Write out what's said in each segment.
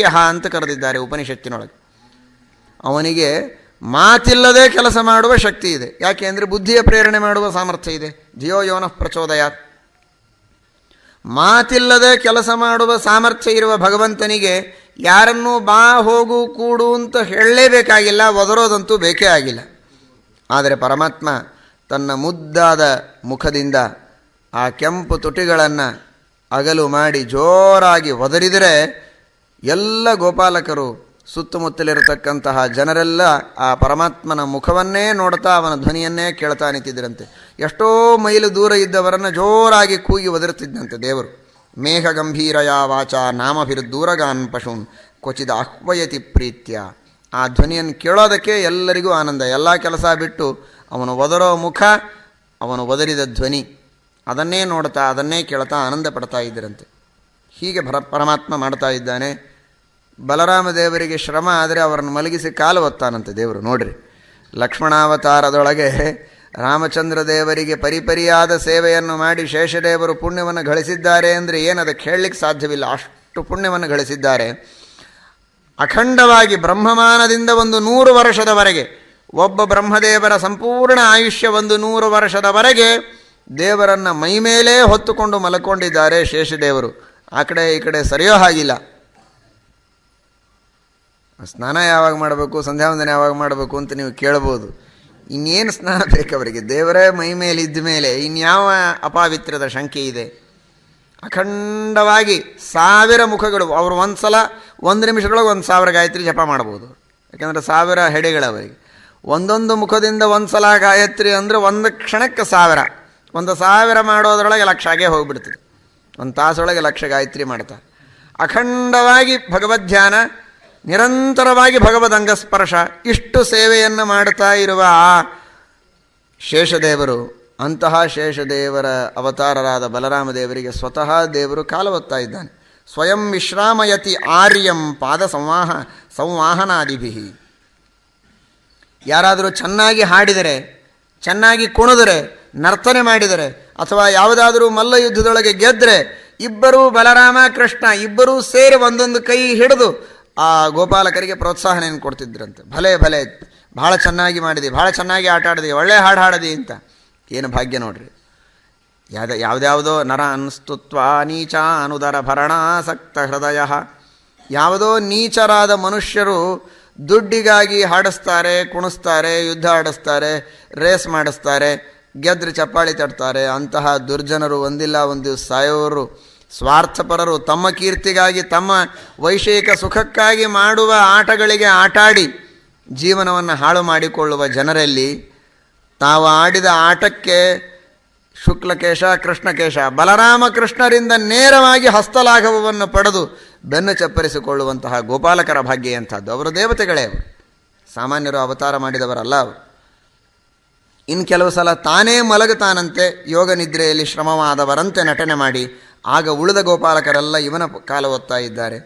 ವಾಕ್ಯ ಅಂತ ಕರೆದಿದ್ದಾರೆ ಉಪನಿಷತ್ತಿನೊಳಗೆ. ಅವನಿಗೆ ಮಾತಿಲ್ಲದೆ ಕೆಲಸ ಮಾಡುವ ಶಕ್ತಿ ಇದೆ. ಯಾಕೆ ಅಂದರೆ ಬುದ್ಧಿಯ ಪ್ರೇರಣೆ ಮಾಡುವ ಸಾಮರ್ಥ್ಯ ಇದೆ. ಜಿಯೋ ಯೋನ ಪ್ರಚೋದಯ. ಮಾತಿಲ್ಲದೆ ಕೆಲಸ ಮಾಡುವ ಸಾಮರ್ಥ್ಯ ಇರುವ ಭಗವಂತನಿಗೆ ಯಾರನ್ನೂ ಬಾ ಹೋಗು ಕೂಡು ಅಂತ ಹೇಳಲೇಬೇಕಾಗಿಲ್ಲ, ಒದರೋದಂತೂ ಬೇಕೇ ಆಗಿಲ್ಲ. ಆದರೆ ಪರಮಾತ್ಮ ತನ್ನ ಮುದ್ದಾದ ಮುಖದಿಂದ ಆ ಕೆಂಪು ತುಟಿಗಳನ್ನು ಅಗಲು ಮಾಡಿ ಜೋರಾಗಿ ಒದರಿದರೆ ಎಲ್ಲ ಗೋಪಾಲಕರು ಸುತ್ತಮುತ್ತಲಿರತಕ್ಕಂತಹ ಜನರೆಲ್ಲ ಆ ಪರಮಾತ್ಮನ ಮುಖವನ್ನೇ ನೋಡ್ತಾ ಅವನ ಧ್ವನಿಯನ್ನೇ ಕೇಳ್ತಾ ನಿಂತಿದ್ದರಂತೆ ಎಷ್ಟೋ ಮೈಲು ದೂರ ಇದ್ದವರನ್ನು ಜೋರಾಗಿ ಕೂಗಿ ಒದರುತ್ತಿದ್ದಂತೆ ದೇವರು. ಮೇಘ ಗಂಭೀರಯ ವಾಚ ನಾಮಭಿರ್ದೂರಗಾನ್ ಪಶುನ್ ಕೊಚಿದ ಆಹ್ವಯತಿ ಪ್ರೀತ್ಯ. ಆ ಧ್ವನಿಯನ್ನು ಕೇಳೋದಕ್ಕೆ ಎಲ್ಲರಿಗೂ ಆನಂದ. ಎಲ್ಲ ಕೆಲಸ ಬಿಟ್ಟು ಅವನು ಒದರೋ ಮುಖ, ಅವನು ಒದರಿದ ಧ್ವನಿ. ಅದನ್ನೇ ನೋಡ್ತಾ, ಅದನ್ನೇ ಕೇಳ್ತಾ ಆನಂದ ಪಡ್ತಾ ಇದ್ದರಂತೆ ಹೀಗೆ ಪರಮಾತ್ಮ ಮಾಡ್ತಾ ಇದ್ದಾನೆ. ಬಲರಾಮ ದೇವರಿಗೆ ಶ್ರಮ ಆದರೆ ಅವರನ್ನು ಮಲಗಿಸಿ ಕಾಲು ಒತ್ತಾನಂತೆ ದೇವರು, ನೋಡ್ರಿ. ಲಕ್ಷ್ಮಣಾವತಾರದೊಳಗೆ ರಾಮಚಂದ್ರ ದೇವರಿಗೆ ಪರಿಪರಿಯಾದ ಸೇವೆಯನ್ನು ಮಾಡಿ ಶೇಷದೇವರು ಪುಣ್ಯವನ್ನು ಗಳಿಸಿದ್ದಾರೆ ಅಂದರೆ ಏನು ಅದಕ್ಕೆ ಹೇಳಲಿಕ್ಕೆ ಸಾಧ್ಯವಿಲ್ಲ. ಅಷ್ಟು ಪುಣ್ಯವನ್ನು ಗಳಿಸಿದ್ದಾರೆ. ಅಖಂಡವಾಗಿ ಬ್ರಹ್ಮಮಾನದಿಂದ ಒಂದು ನೂರು ವರ್ಷದವರೆಗೆ, ಒಬ್ಬ ಬ್ರಹ್ಮದೇವರ ಸಂಪೂರ್ಣ ಆಯುಷ್ಯ ಒಂದು ನೂರು ವರ್ಷದವರೆಗೆ ದೇವರನ್ನು ಮೈಮೇಲೇ ಹೊತ್ತುಕೊಂಡು ಮಲ್ಕೊಂಡಿದ್ದಾರೆ ಶೇಷದೇವರು. ಆ ಕಡೆ ಈ ಕಡೆ ಸರಿಯೋ ಹಾಗಿಲ್ಲ. ಸ್ನಾನ ಯಾವಾಗ ಮಾಡಬೇಕು, ಸಂಧ್ಯಾವಂದನೆ ಯಾವಾಗ ಮಾಡಬೇಕು ಅಂತ ನೀವು ಕೇಳ್ಬೋದು. ಇನ್ನೇನು ಸ್ನಾನ ಬೇಕು ಅವರಿಗೆ? ದೇವರೇ ಮೈ ಮೇಲೆ ಇದ್ದ ಮೇಲೆ ಇನ್ಯಾವ ಅಪಾವಿತ್ರದ ಶಂಕೆ ಇದೆ? ಅಖಂಡವಾಗಿ ಸಾವಿರ ಮುಖಗಳು, ಅವರು ಒಂದು ಸಲ ಒಂದು ನಿಮಿಷದೊಳಗೆ ಒಂದು ಸಾವಿರ ಗಾಯತ್ರಿ ಜಪ ಮಾಡ್ಬೋದು. ಯಾಕೆಂದರೆ ಸಾವಿರ ಹೆಡೆಗಳವರಿಗೆ ಒಂದೊಂದು ಮುಖದಿಂದ ಒಂದು ಸಲ ಗಾಯತ್ರಿ ಅಂದರೆ ಒಂದು ಕ್ಷಣಕ್ಕೆ ಸಾವಿರ. ಒಂದು ಸಾವಿರ ಮಾಡೋದ್ರೊಳಗೆ ಲಕ್ಷ ಆಗೇ ಹೋಗಿಬಿಡ್ತದೆ. ಒಂದು ತಾಸೊಳಗೆ ಲಕ್ಷ ಗಾಯತ್ರಿ ಮಾಡ್ತಾರೆ. ಅಖಂಡವಾಗಿ ಭಗವದ್ಧ್ಯಾನ ನಿರಂತರವಾಗಿ ಭಗವದ್ ಅಂಗಸ್ಪರ್ಶ ಇಷ್ಟು ಸೇವೆಯನ್ನು ಮಾಡ್ತಾ ಇರುವ ಆ ಶೇಷದೇವರು, ಅಂತಹ ಶೇಷದೇವರ ಅವತಾರರಾದ ಬಲರಾಮ ದೇವರಿಗೆ ಸ್ವತಃ ದೇವರು ಕಾಲವತ್ತಾ ಇದ್ದಾನೆ. ಸ್ವಯಂ ವಿಶ್ರಾಮಯತಿ ಆರ್ಯಂ ಪಾದ ಸಂವಾಹ, ಸಂವಾಹನಾದಿಭಿ. ಯಾರಾದರೂ ಚೆನ್ನಾಗಿ ಹಾಡಿದರೆ, ಚೆನ್ನಾಗಿ ಕುಣಿದರೆ, ನರ್ತನೆ ಮಾಡಿದರೆ, ಅಥವಾ ಯಾವುದಾದರೂ ಮಲ್ಲ ಯುದ್ಧದೊಳಗೆ ಗೆದ್ದರೆ ಇಬ್ಬರೂ ಬಲರಾಮ ಕೃಷ್ಣ, ಇಬ್ಬರೂ ಸೇರಿ ಒಂದೊಂದು ಕೈ ಹಿಡಿದು ಆ ಗೋಪಾಲಕರಿಗೆ ಪ್ರೋತ್ಸಾಹನೆಯನ್ನು ಕೊಡ್ತಿದ್ರಂತೆ. ಭಲೆ ಭಲೆ, ಭಾಳ ಚೆನ್ನಾಗಿ ಮಾಡಿದೆ, ಭಾಳ ಚೆನ್ನಾಗಿ ಆಟ ಆಡಿದೆ, ಒಳ್ಳೆ ಹಾಡು ಹಾಡದಿ ಅಂತ. ಏನು ಭಾಗ್ಯ ನೋಡ್ರಿ. ಯಾವ್ದು, ಯಾವುದ್ಯಾವುದೋ ನರ ಅನ್ಸ್ತುತ್ವ ನೀಚ ಅನುದರ ಭರಣಾಸಕ್ತ ಹೃದಯ. ಯಾವುದೋ ನೀಚರಾದ ಮನುಷ್ಯರು ದುಡ್ಡಿಗಾಗಿ ಹಾಡಿಸ್ತಾರೆ, ಕುಣಿಸ್ತಾರೆ, ಯುದ್ಧ ಆಡಿಸ್ತಾರೆ, ರೇಸ್ ಮಾಡಿಸ್ತಾರೆ, ಗೆದ್ರೆ ಚಪ್ಪಾಳಿ ತಟ್ತಾರೆ. ಅಂತಹ ದುರ್ಜನರು ಒಂದಿಲ್ಲ ಒಂದು ಸಾಯೋರು. ಸ್ವಾರ್ಥಪರರು ತಮ್ಮ ಕೀರ್ತಿಗಾಗಿ, ತಮ್ಮ ವೈಷಯಿಕ ಸುಖಕ್ಕಾಗಿ ಮಾಡುವ ಆಟಗಳಿಗೆ ಆಟಾಡಿ ಜೀವನವನ್ನು ಹಾಳು ಮಾಡಿಕೊಳ್ಳುವ ಜನರಲ್ಲಿ ತಾವು ಆಡಿದ ಆಟಕ್ಕೆ ಶುಕ್ಲಕೇಶ, ಕೃಷ್ಣಕೇಶ, ಬಲರಾಮ ಕೃಷ್ಣರಿಂದ ನೇರವಾಗಿ ಹಸ್ತಲಾಘವವನ್ನು ಪಡೆದು ಬೆನ್ನು ಚಪ್ಪರಿಸಿಕೊಳ್ಳುವಂತಹ ಗೋಪಾಲಕರ ಭಾಗ್ಯ ಎಂಥದ್ದು. ಅವರು ದೇವತೆಗಳೇ ಅವರು. ಸಾಮಾನ್ಯರು ಅವತಾರ ಮಾಡಿದವರಲ್ಲ ಅವರು. ಇನ್ನು ಕೆಲವು ಸಲ ತಾನೇ ಮಲಗುತ್ತಾನಂತೆ ಯೋಗ ನಿದ್ರೆಯಲ್ಲಿ ಶ್ರಮವಾದವರಂತೆ ನಟನೆ ಮಾಡಿ ಆಗ ಉಳಿದ ಗೋಪಾಲಕರೆಲ್ಲ ಇವನ ಕಾಲ ಒತ್ತಾ ಇದ್ದಾರೆ.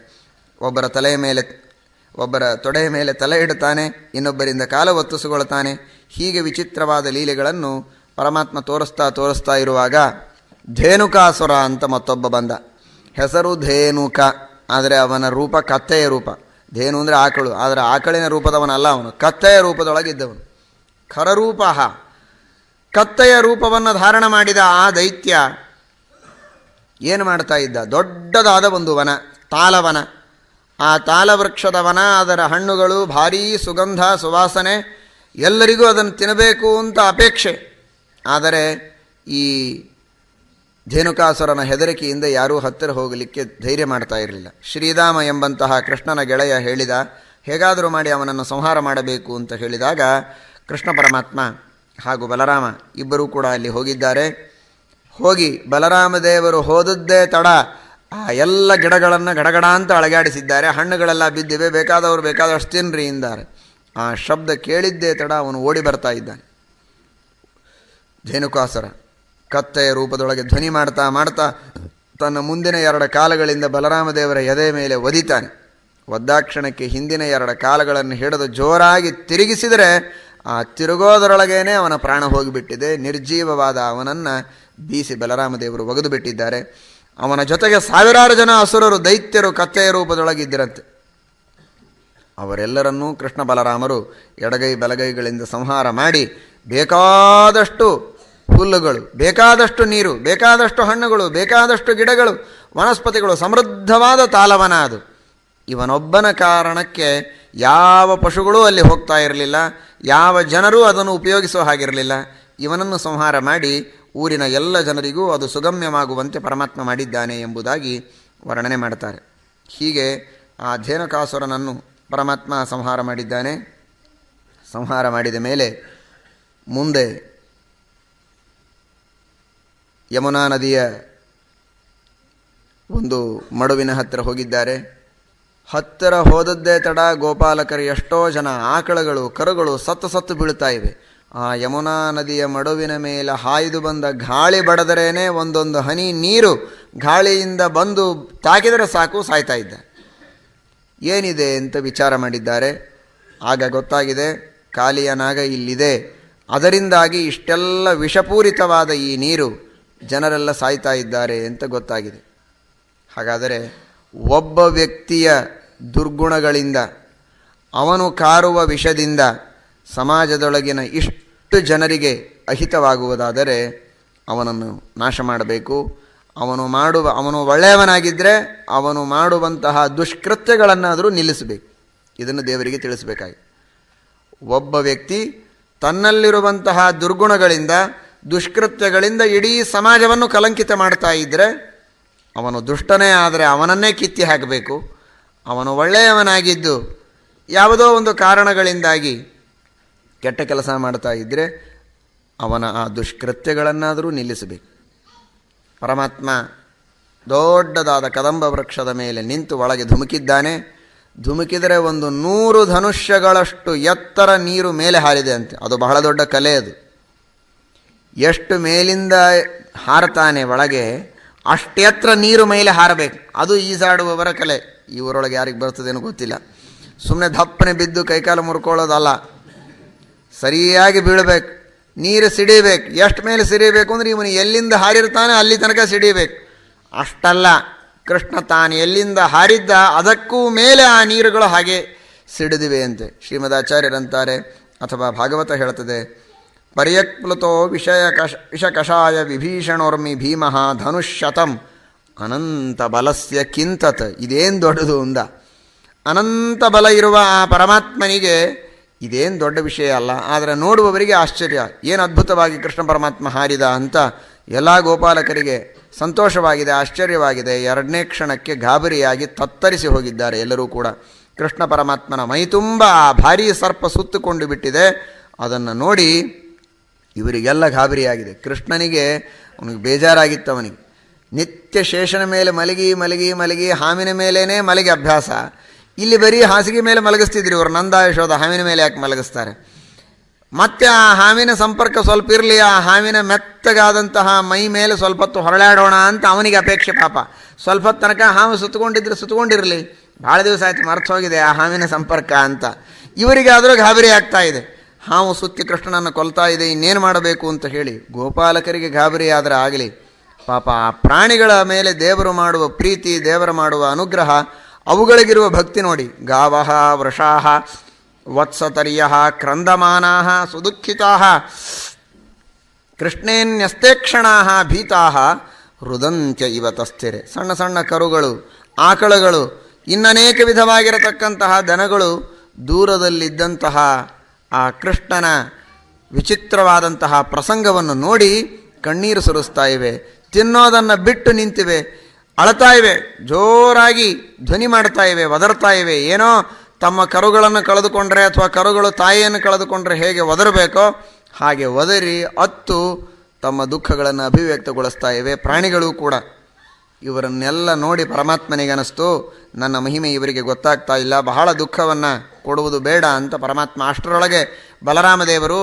ಒಬ್ಬರ ತಲೆಯ ಮೇಲೆ, ಒಬ್ಬರ ತೊಡೆಯ ಮೇಲೆ ತಲೆ ಇಡುತ್ತಾನೆ, ಇನ್ನೊಬ್ಬರಿಂದ ಕಾಲ ಒತ್ತಿಸಿಕೊಳ್ತಾನೆ ಹೀಗೆ ವಿಚಿತ್ರವಾದ ಲೀಲೆಗಳನ್ನು ಪರಮಾತ್ಮ ತೋರಿಸ್ತಾ ತೋರಿಸ್ತಾ ಇರುವಾಗ ಧೇನುಕಾಸುರ ಅಂತ ಮತ್ತೊಬ್ಬ ಬಂದ. ಹೆಸರು ಧೇನುಕ, ಆದರೆ ಅವನ ರೂಪ ಕತ್ತೆಯ ರೂಪ. ಧೇನು ಅಂದರೆ ಆಕಳು, ಆದರೆ ಆಕಳಿನ ರೂಪದವನಲ್ಲ ಅವನು, ಕತ್ತೆಯ ರೂಪದೊಳಗಿದ್ದವನು. ಖರರೂಪ. ಕತ್ತೆಯ ರೂಪವನ್ನು ಧಾರಣ ಮಾಡಿದ ಆ ದೈತ್ಯ ಏನು ಮಾಡ್ತಾ ಇದ್ದ? ದೊಡ್ಡದಾದ ಒಂದು ವನ ತಾಲವನ ಆ ತಾಲವೃಕ್ಷದ ವನ ಅದರ ಹಣ್ಣುಗಳು ಭಾರೀ ಸುಗಂಧ, ಸುವಾಸನೆ, ಎಲ್ಲರಿಗೂ ಅದನ್ನು ತಿನ್ನಬೇಕು ಅಂತ ಅಪೇಕ್ಷೆ. ಆದರೆ ಈ ಧೇನುಕಾಸುರನ ಹೆದರಿಕೆಯಿಂದ ಯಾರೂ ಹತ್ತಿರ ಹೋಗಲಿಕ್ಕೆ ಧೈರ್ಯ ಮಾಡ್ತಾ ಇರಲಿಲ್ಲ. ಶ್ರೀರಾಮ ಎಂಬಂತಹ ಕೃಷ್ಣನ ಗೆಳೆಯ ಹೇಳಿದ, ಹೇಗಾದರೂ ಮಾಡಿ ಅವನನ್ನು ಸಂಹಾರ ಮಾಡಬೇಕು ಅಂತ ಹೇಳಿದಾಗ, ಕೃಷ್ಣ ಪರಮಾತ್ಮ ಹಾಗೂ ಬಲರಾಮ ಇಬ್ಬರೂ ಕೂಡ ಅಲ್ಲಿ ಹೋಗಿದ್ದಾರೆ. ಹೋಗಿ ಬಲರಾಮ ದೇವರು ಹೋದದ್ದೇ ತಡ. ಆ ಎಲ್ಲ ಗಿಡಗಳನ್ನು ಗಡಗಡ ಅಂತ ಅಳಗಾಡಿಸಿದ್ದಾರೆ. ಹಣ್ಣುಗಳೆಲ್ಲ ಬಿದ್ದಿವೆ. ಬೇಕಾದವರು ಬೇಕಾದಷ್ಟು ತಿನ್ರಿ ಎಂದಾರೆ ಆ ಶಬ್ದ ಕೇಳಿದ್ದೇ ತಡ ಅವನು ಓಡಿ ಬರ್ತಾ ಇದ್ದಾನೆ. ಧೇನುಕಾಸುರ ಕತ್ತೆಯ ರೂಪದೊಳಗೆ ಧ್ವನಿ ಮಾಡ್ತಾ ಮಾಡ್ತಾ ತನ್ನ ಮುಂದಿನ ಎರಡು ಕಾಲಗಳಿಂದ ಬಲರಾಮ ದೇವರ ಎದೆ ಮೇಲೆ ಒದಿತಾನೆ. ಒದ್ದಾಕ್ಷಣಕ್ಕೆ ಹಿಂದಿನ ಎರಡು ಕಾಲಗಳನ್ನು ಹಿಡಿದು ಜೋರಾಗಿ ತಿರುಗಿಸಿದರೆ ಆ ತಿರುಗೋದರೊಳಗೇನೆ ಅವನ ಪ್ರಾಣ ಹೋಗಿಬಿಟ್ಟಿದೆ. ನಿರ್ಜೀವವಾದ ಅವನನ್ನು ಬೀಸಿ ಬಲರಾಮ ದೇವರು ಒಗೆದು ಬಿಟ್ಟಿದ್ದಾರೆ. ಅವನ ಜೊತೆಗೆ ಸಾವಿರಾರು ಜನ ಅಸುರರು, ದೈತ್ಯರು, ಕತ್ತೆಯ ರೂಪದೊಳಗಿದ್ದಿರಂತೆ. ಅವರೆಲ್ಲರನ್ನೂ ಕೃಷ್ಣ ಬಲರಾಮರು ಎಡಗೈ ಬಲಗೈಗಳಿಂದ ಸಂಹಾರ ಮಾಡಿ ಬೇಕಾದಷ್ಟು ಹುಲ್ಲುಗಳು, ಬೇಕಾದಷ್ಟು ನೀರು, ಬೇಕಾದಷ್ಟು ಹಣ್ಣುಗಳು, ಬೇಕಾದಷ್ಟು ಗಿಡಗಳು, ವನಸ್ಪತಿಗಳು, ಸಮೃದ್ಧವಾದ ತಾಲವನ ಅದು. ಇವನೊಬ್ಬನ ಕಾರಣಕ್ಕೆ ಯಾವ ಪಶುಗಳೂ ಅಲ್ಲಿ ಹೋಗ್ತಾ ಇರಲಿಲ್ಲ, ಯಾವ ಜನರೂ ಅದನ್ನು ಉಪಯೋಗಿಸೋ ಹಾಗಿರಲಿಲ್ಲ. ಇವನನ್ನು ಸಂಹಾರ ಮಾಡಿ ಊರಿನ ಎಲ್ಲ ಜನರಿಗೂ ಅದು ಸುಗಮ್ಯವಾಗುವಂತೆ ಪರಮಾತ್ಮ ಮಾಡಿದ್ದಾನೆ ಎಂಬುದಾಗಿ ವರ್ಣನೆ ಮಾಡ್ತಾರೆ ಹೀಗೆ ಆ ಧೇನುಕಾಸುರನನ್ನು ಪರಮಾತ್ಮ ಸಂಹಾರ ಮಾಡಿದ್ದಾನೆ. ಸಂಹಾರ ಮಾಡಿದ ಮೇಲೆ ಮುಂದೆ ಯಮುನಾ ನದಿಯ ಒಂದು ಮಡುವಿನ ಹತ್ತಿರ ಹೋಗಿದ್ದಾರೆ. ಹತ್ತಿರ ಹೋದದ್ದೇ ತಡ ಗೋಪಾಲಕರು ಎಷ್ಟೋ ಜನ ಆಕಳಗಳು, ಕರುಗಳು ಸತ್ತು ಸತ್ತು ಬೀಳ್ತಾ ಇವೆ. ಆ ಯಮುನಾ ನದಿಯ ಮಡುವಿನ ಮೇಲೆ ಹಾಯ್ದು ಬಂದ ಗಾಳಿ ಬಡದರೇನೆ ಒಂದೊಂದು ಹನಿ ನೀರು ಗಾಳಿಯಿಂದ ಬಂದು ತಾಕಿದರೆ ಸಾಕು ಸಾಯ್ತಾ ಇದ್ದ. ಏನಿದೆ ಅಂತ ವಿಚಾರ ಮಾಡಿದ್ದಾರೆ. ಆಗ ಗೊತ್ತಾಗಿದೆ ಕಾಲಿಯ ನಾಗ ಇಲ್ಲಿದೆ. ಅದರಿಂದಾಗಿ ಇಷ್ಟೆಲ್ಲ ವಿಷಪೂರಿತವಾದ ಈ ನೀರು ಜನರೆಲ್ಲ ಸಾಯ್ತಾ ಇದ್ದಾರೆ ಅಂತ ಗೊತ್ತಾಗಿದೆ. ಹಾಗಾದರೆ ಒಬ್ಬ ವ್ಯಕ್ತಿಯ ದುರ್ಗುಣಗಳಿಂದ, ಅವನು ಕಾರುವ ವಿಷದಿಂದ ಸಮಾಜದೊಳಗಿನ ಇಷ್ಟು ಜನರಿಗೆ ಅಹಿತವಾಗುವುದಾದರೆ ಅವನನ್ನು ನಾಶ ಮಾಡಬೇಕು. ಅವನು ಮಾಡುವ, ಅವನು ಒಳ್ಳೆಯವನಾಗಿದ್ದರೆ ಅವನು ಮಾಡುವಂತಹ ದುಷ್ಕೃತ್ಯಗಳನ್ನಾದರೂ ನಿಲ್ಲಿಸಬೇಕು. ಇದನ್ನು ದೇವರಿಗೆ ತಿಳಿಸಬೇಕಾಗಿ ಒಬ್ಬ ವ್ಯಕ್ತಿ ತನ್ನಲ್ಲಿರುವಂತಹ ದುರ್ಗುಣಗಳಿಂದ, ದುಷ್ಕೃತ್ಯಗಳಿಂದ ಇಡೀ ಸಮಾಜವನ್ನು ಕಲಂಕಿತ ಮಾಡ್ತಾ ಇದ್ದರೆ ಅವನು ದುಷ್ಟನೇ ಆದರೆ ಅವನನ್ನೇ ಕಿತ್ತಿ ಹಾಕಬೇಕು. ಅವನು ಒಳ್ಳೆಯವನಾಗಿದ್ದು ಯಾವುದೋ ಒಂದು ಕಾರಣಗಳಿಂದಾಗಿ ಕೆಟ್ಟ ಕೆಲಸ ಮಾಡ್ತಾ ಇದ್ದರೆ ಅವನ ಆ ದುಷ್ಕೃತ್ಯಗಳನ್ನಾದರೂ ನಿಲ್ಲಿಸಬೇಕು. ಪರಮಾತ್ಮ ದೊಡ್ಡದಾದ ಕದಂಬ ವೃಕ್ಷದ ಮೇಲೆ ನಿಂತು ಒಳಗೆ ಧುಮುಕಿದ್ದಾನೆ. ಧುಮುಕಿದರೆ ಒಂದು ನೂರು ಧನುಷ್ಯಗಳಷ್ಟು ಎತ್ತರ ನೀರು ಮೇಲೆ ಹಾರಿದೆ ಅಂತೆ. ಅದು ಬಹಳ ದೊಡ್ಡ ಕಲೆ ಅದು. ಎಷ್ಟು ಮೇಲಿಂದ ಹಾರತಾನೆ ಒಳಗೆ ಅಷ್ಟೆತ್ರ ನೀರು ಮೇಲೆ ಹಾರಬೇಕು. ಅದು ಈಸಾಡುವವರ ಕಲೆ. ಇವರೊಳಗೆ ಯಾರಿಗೆ ಬರ್ತದೇನೋ ಗೊತ್ತಿಲ್ಲ. ಸುಮ್ಮನೆ ದಪ್ಪನೆ ಬಿದ್ದು ಕೈಕಾಲು ಮುರ್ಕೊಳ್ಳೋದಲ್ಲ. ಸರಿಯಾಗಿ ಬೀಳಬೇಕು. ನೀರು ಸಿಡಿಬೇಕು. ಎಷ್ಟು ಮೇಲೆ ಸಿಡಿಬೇಕು ಅಂದರೆ ಇವನು ಎಲ್ಲಿಂದ ಹಾರಿರ್ತಾನೆ ಅಲ್ಲಿ ತನಕ ಸಿಡಿಬೇಕು. ಅಷ್ಟಲ್ಲ, ಕೃಷ್ಣ ತಾನು ಎಲ್ಲಿಂದ ಹಾರಿದ್ದ ಅದಕ್ಕೂ ಮೇಲೆ ಆ ನೀರುಗಳು ಹಾಗೆ ಸಿಡಿದಿವೆ ಅಂತೆ. ಶ್ರೀಮದಾಚಾರ್ಯರಂತಾರೆ, ಅಥವಾ ಭಾಗವತ ಹೇಳ್ತದೆ ಪರ್ಯಕ್ಪ್ಲುತೋ ವಿಷಯ ಕಷ, ವಿಷಕಷಾಯ ವಿಭೀಷಣೋರ್ಮಿ ಭೀಮಃ ಧನುಶತಂ ಅನಂತ ಬಲಸ್ಯ ಕಿಂತತ್. ಇದೇನು ದೊಡ್ಡದು ಅಂದ ಅನಂತ ಬಲ ಇರುವ ಆ ಪರಮಾತ್ಮನಿಗೆ ಇದೇನು ದೊಡ್ಡ ವಿಷಯ ಅಲ್ಲ, ಆದರೆ ನೋಡುವವರಿಗೆ ಆಶ್ಚರ್ಯ. ಏನು ಅದ್ಭುತವಾಗಿ ಕೃಷ್ಣ ಪರಮಾತ್ಮ ಹಾರಿದ ಅಂತ ಎಲ್ಲ ಗೋಪಾಲಕರಿಗೆ ಸಂತೋಷವಾಗಿದೆ, ಆಶ್ಚರ್ಯವಾಗಿದೆ. ಎರಡನೇ ಕ್ಷಣಕ್ಕೆ ಗಾಬರಿಯಾಗಿ ತತ್ತರಿಸಿ ಹೋಗಿದ್ದಾರೆ ಎಲ್ಲರೂ ಕೂಡ. ಕೃಷ್ಣ ಪರಮಾತ್ಮನ ಮೈತುಂಬ ಆ ಭಾರೀ ಸರ್ಪ ಸುತ್ತುಕೊಂಡು ಬಿಟ್ಟಿದೆ. ಅದನ್ನು ನೋಡಿ ಇವರಿಗೆಲ್ಲ ಗಾಬರಿಯಾಗಿದೆ. ಕೃಷ್ಣನಿಗೆ ಅವನಿಗೆ ಬೇಜಾರಾಗಿತ್ತು ಅವನಿಗೆ ನಿತ್ಯ ಶೇಷನ ಮೇಲೆ ಮಲಗಿ ಮಲಗಿ ಮಲಗಿ ಹಾಮಿನ ಮೇಲೇ ಮಲಗಿ ಅಭ್ಯಾಸ. ಇಲ್ಲಿ ಬರೀ ಹಾಸಿಗೆ ಮೇಲೆ ಮಲಗಿಸ್ತಿದ್ರು ಇವರು. ನಂದ ಯಶೋದ ಹಾವಿನ ಮೇಲೆ ಯಾಕೆ ಮಲಗಿಸ್ತಾರೆ? ಮತ್ತೆ ಆ ಹಾವಿನ ಸಂಪರ್ಕ ಸ್ವಲ್ಪ ಇರಲಿ, ಆ ಹಾವಿನ ಮೆತ್ತಗಾದಂತಹ ಮೈ ಮೇಲೆ ಸ್ವಲ್ಪ ಹೊತ್ತು ಹೊರಳಾಡೋಣ ಅಂತ ಅವನಿಗೆ ಅಪೇಕ್ಷೆ ಪಾಪ. ಸ್ವಲ್ಪ ಹೊತ್ತು ತನಕ ಹಾವು ಸುತ್ತಕೊಂಡಿದ್ರೆ ಸುತ್ತಕೊಂಡಿರಲಿ ಭಾಳ ದಿವಸ ಆಯ್ತು ಮರ್ತು ಹೋಗಿದೆ ಆ ಹಾವಿನ ಸಂಪರ್ಕ ಅಂತ. ಇವರಿಗಾದರೂ ಗಾಬರಿ ಆಗ್ತಾ ಇದೆ. ಹಾವು ಸುತ್ತಿ ಕೃಷ್ಣನನ್ನು ಕೊಲ್ತಾ ಇದೆ, ಇನ್ನೇನು ಮಾಡಬೇಕು ಅಂತ ಹೇಳಿ ಗೋಪಾಲಕರಿಗೆ ಗಾಬರಿ ಆದರೆ ಆಗಲಿ. ಪಾಪ ಆ ಪ್ರಾಣಿಗಳ ಮೇಲೆ ದೇವರು ಮಾಡುವ ಪ್ರೀತಿ, ದೇವರು ಮಾಡುವ ಅನುಗ್ರಹ ಅವುಗಳಿಗಿರುವ ಭಕ್ತಿ ನೋಡಿ. ಗಾವಹ, ವೃಷಾಹ ವತ್ಸತರ್ಯ ಕ್ರಂದಮಾನ ಸುದುಃಖಿತಾ ಕೃಷ್ಣೇನ್ಯಸ್ತೇಕ್ಷಣಾ ಭೀತಾ ಹೃದಂತ್ಯ ಇವ ತಸ್ಥಿರೆ. ಸಣ್ಣ ಸಣ್ಣ ಕರುಗಳು, ಆಕಳುಗಳು, ಇನ್ನನೇಕ ವಿಧವಾಗಿರತಕ್ಕಂತಹ ದನಗಳು ದೂರದಲ್ಲಿದ್ದಂತಹ ಆ ಕೃಷ್ಣನ ವಿಚಿತ್ರವಾದಂತಹ ಪ್ರಸಂಗವನ್ನು ನೋಡಿ ಕಣ್ಣೀರು ಸುರಿಸ್ತಾ ಇವೆ. ತಿನ್ನೋದನ್ನು ಬಿಟ್ಟು ನಿಂತಿವೆ. ಅಳತಾ ಇವೆ, ಜೋರಾಗಿ ಧ್ವನಿ ಮಾಡ್ತಾ ಇವೆ, ಒದರ್ತಾ ಇವೆ. ಏನೋ ತಮ್ಮ ಕರುಗಳನ್ನು ಕಳೆದುಕೊಂಡ್ರೆ ಅಥವಾ ಕರುಗಳು ತಾಯಿಯನ್ನು ಕಳೆದುಕೊಂಡ್ರೆ ಹೇಗೆ ಒದರಬೇಕೋ ಹಾಗೆ ಒದರಿ ಅತ್ತು ತಮ್ಮ ದುಃಖಗಳನ್ನು ಅಭಿವ್ಯಕ್ತಗೊಳಿಸ್ತಾ ಇವೆ. ಪ್ರಾಣಿಗಳು ಕೂಡ ಇವರನ್ನೆಲ್ಲ ನೋಡಿ ಪರಮಾತ್ಮನಿಗೆ ಅನಿಸ್ತು ನನ್ನ ಮಹಿಮೆ ಇವರಿಗೆ ಗೊತ್ತಾಗ್ತಾ ಇಲ್ಲ. ಬಹಳ ದುಃಖವನ್ನು ಕೊಡುವುದು ಬೇಡ ಅಂತ ಪರಮಾತ್ಮ ಅಷ್ಟರೊಳಗೆ ಬಲರಾಮದೇವರು,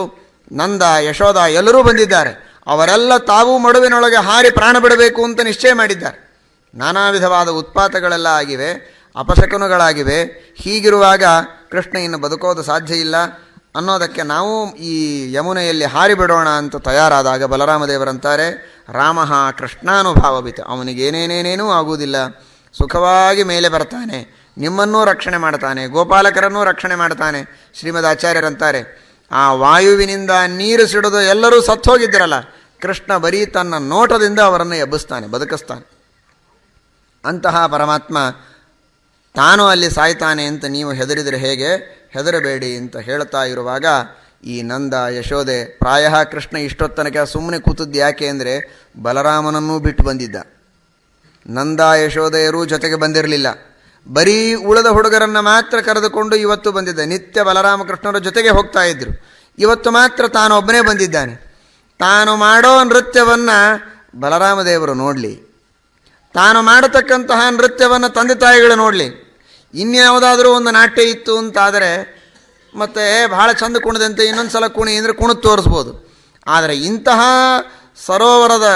ನಂದ ಯಶೋಧ ಎಲ್ಲರೂ ಬಂದಿದ್ದಾರೆ. ಅವರೆಲ್ಲ ತಾವು ಮಡುವಿನೊಳಗೆ ಹಾರಿ ಪ್ರಾಣ ಬಿಡಬೇಕು ಅಂತ ನಿಶ್ಚಯ ಮಾಡಿದ್ದಾರೆ. ನಾನಾ ವಿಧವಾದ ಉತ್ಪಾತಗಳೆಲ್ಲ ಆಗಿವೆ, ಅಪಶಕುನಗಳಾಗಿವೆ. ಹೀಗಿರುವಾಗ ಕೃಷ್ಣ ಇನ್ನು ಬದುಕೋದು ಸಾಧ್ಯ ಇಲ್ಲ. ಅನ್ನೋದಕ್ಕೆ ನಾವು ಈ ಯಮುನೆಯಲ್ಲಿ ಹಾರಿಬಿಡೋಣ ಅಂತ ತಯಾರಾದಾಗ ಬಲರಾಮದೇವರಂತಾರೆ, ರಾಮ ಕೃಷ್ಣಾನುಭಾವವಿತು. ಅವನಿಗೇನೇನೇನೇನೂ ಆಗುವುದಿಲ್ಲ. ಸುಖವಾಗಿ ಮೇಲೆ ಬರ್ತಾನೆ. ನಿಮ್ಮನ್ನೂ ರಕ್ಷಣೆ ಮಾಡ್ತಾನೆ. ಗೋಪಾಲಕರನ್ನೂ ರಕ್ಷಣೆ ಮಾಡ್ತಾನೆ, ಶ್ರೀಮದ್ ಆಚಾರ್ಯರಂತಾರೆ. ಆ ವಾಯುವಿನಿಂದ ನೀರು ಸಿಡಿದು ಎಲ್ಲರೂ ಸತ್ತೋಗಿದ್ದಿರಲ್ಲ, ಕೃಷ್ಣ ಬರೀ ತನ್ನ ನೋಟದಿಂದ ಅವರನ್ನು ಎಬ್ಬಿಸ್ತಾನೆ, ಬದುಕಿಸ್ತಾನೆ. ಅಂತಹ ಪರಮಾತ್ಮ ತಾನು ಅಲ್ಲಿ ಸಾಯ್ತಾನೆ ಅಂತ ನೀವು ಹೆದರಿದರೆ ಹೇಗೆ? ಹೆದರಬೇಡಿ ಅಂತ ಹೇಳ್ತಾ ಇರುವಾಗ ಈ ನಂದ, ಯಶೋದೆ, ಪ್ರಾಯ ಕೃಷ್ಣ ಇಷ್ಟೊತ್ತನಕ ಸುಮ್ಮನೆ ಕೂತದ್ದು ಯಾಕೆ ಅಂದರೆ ಬಲರಾಮನನ್ನೂ ಬಿಟ್ಟು ಬಂದಿದ್ದ. ನಂದ, ಯಶೋದೆಯರೂ ಜೊತೆಗೆ ಬಂದಿರಲಿಲ್ಲ. ಬರೀ ಉಳದ ಹುಡುಗರನ್ನು ಮಾತ್ರ ಕರೆದುಕೊಂಡು ಇವತ್ತು ಬಂದಿದ್ದ. ನಿತ್ಯ ಬಲರಾಮಕೃಷ್ಣರ ಜೊತೆಗೆ ಹೋಗ್ತಾ ಇದ್ದರು ಇವತ್ತು ಮಾತ್ರ ತಾನೊಬ್ಬನೇ ಬಂದಿದ್ದಾನೆ. ತಾನು ಮಾಡೋ ನೃತ್ಯವನ್ನು ಬಲರಾಮದೇವರು ನೋಡಲಿ. ತಾನು ಮಾಡತಕ್ಕಂತಹ ನೃತ್ಯವನ್ನು ತಂದೆ ತಾಯಿಗಳು ನೋಡಲಿ. ಇನ್ಯಾವುದಾದ್ರೂ ಒಂದು ನಾಟ್ಯ ಇತ್ತು ಅಂತಾದರೆ ಮತ್ತು ಭಾಳ ಚಂದ ಕುಣಿದಂತೆ ಇನ್ನೊಂದು ಸಲ ಕುಣಿ ಅಂದರೆ ಕುಣಿದು ತೋರಿಸ್ಬೋದು. ಆದರೆ ಇಂತಹ ಸರೋವರದ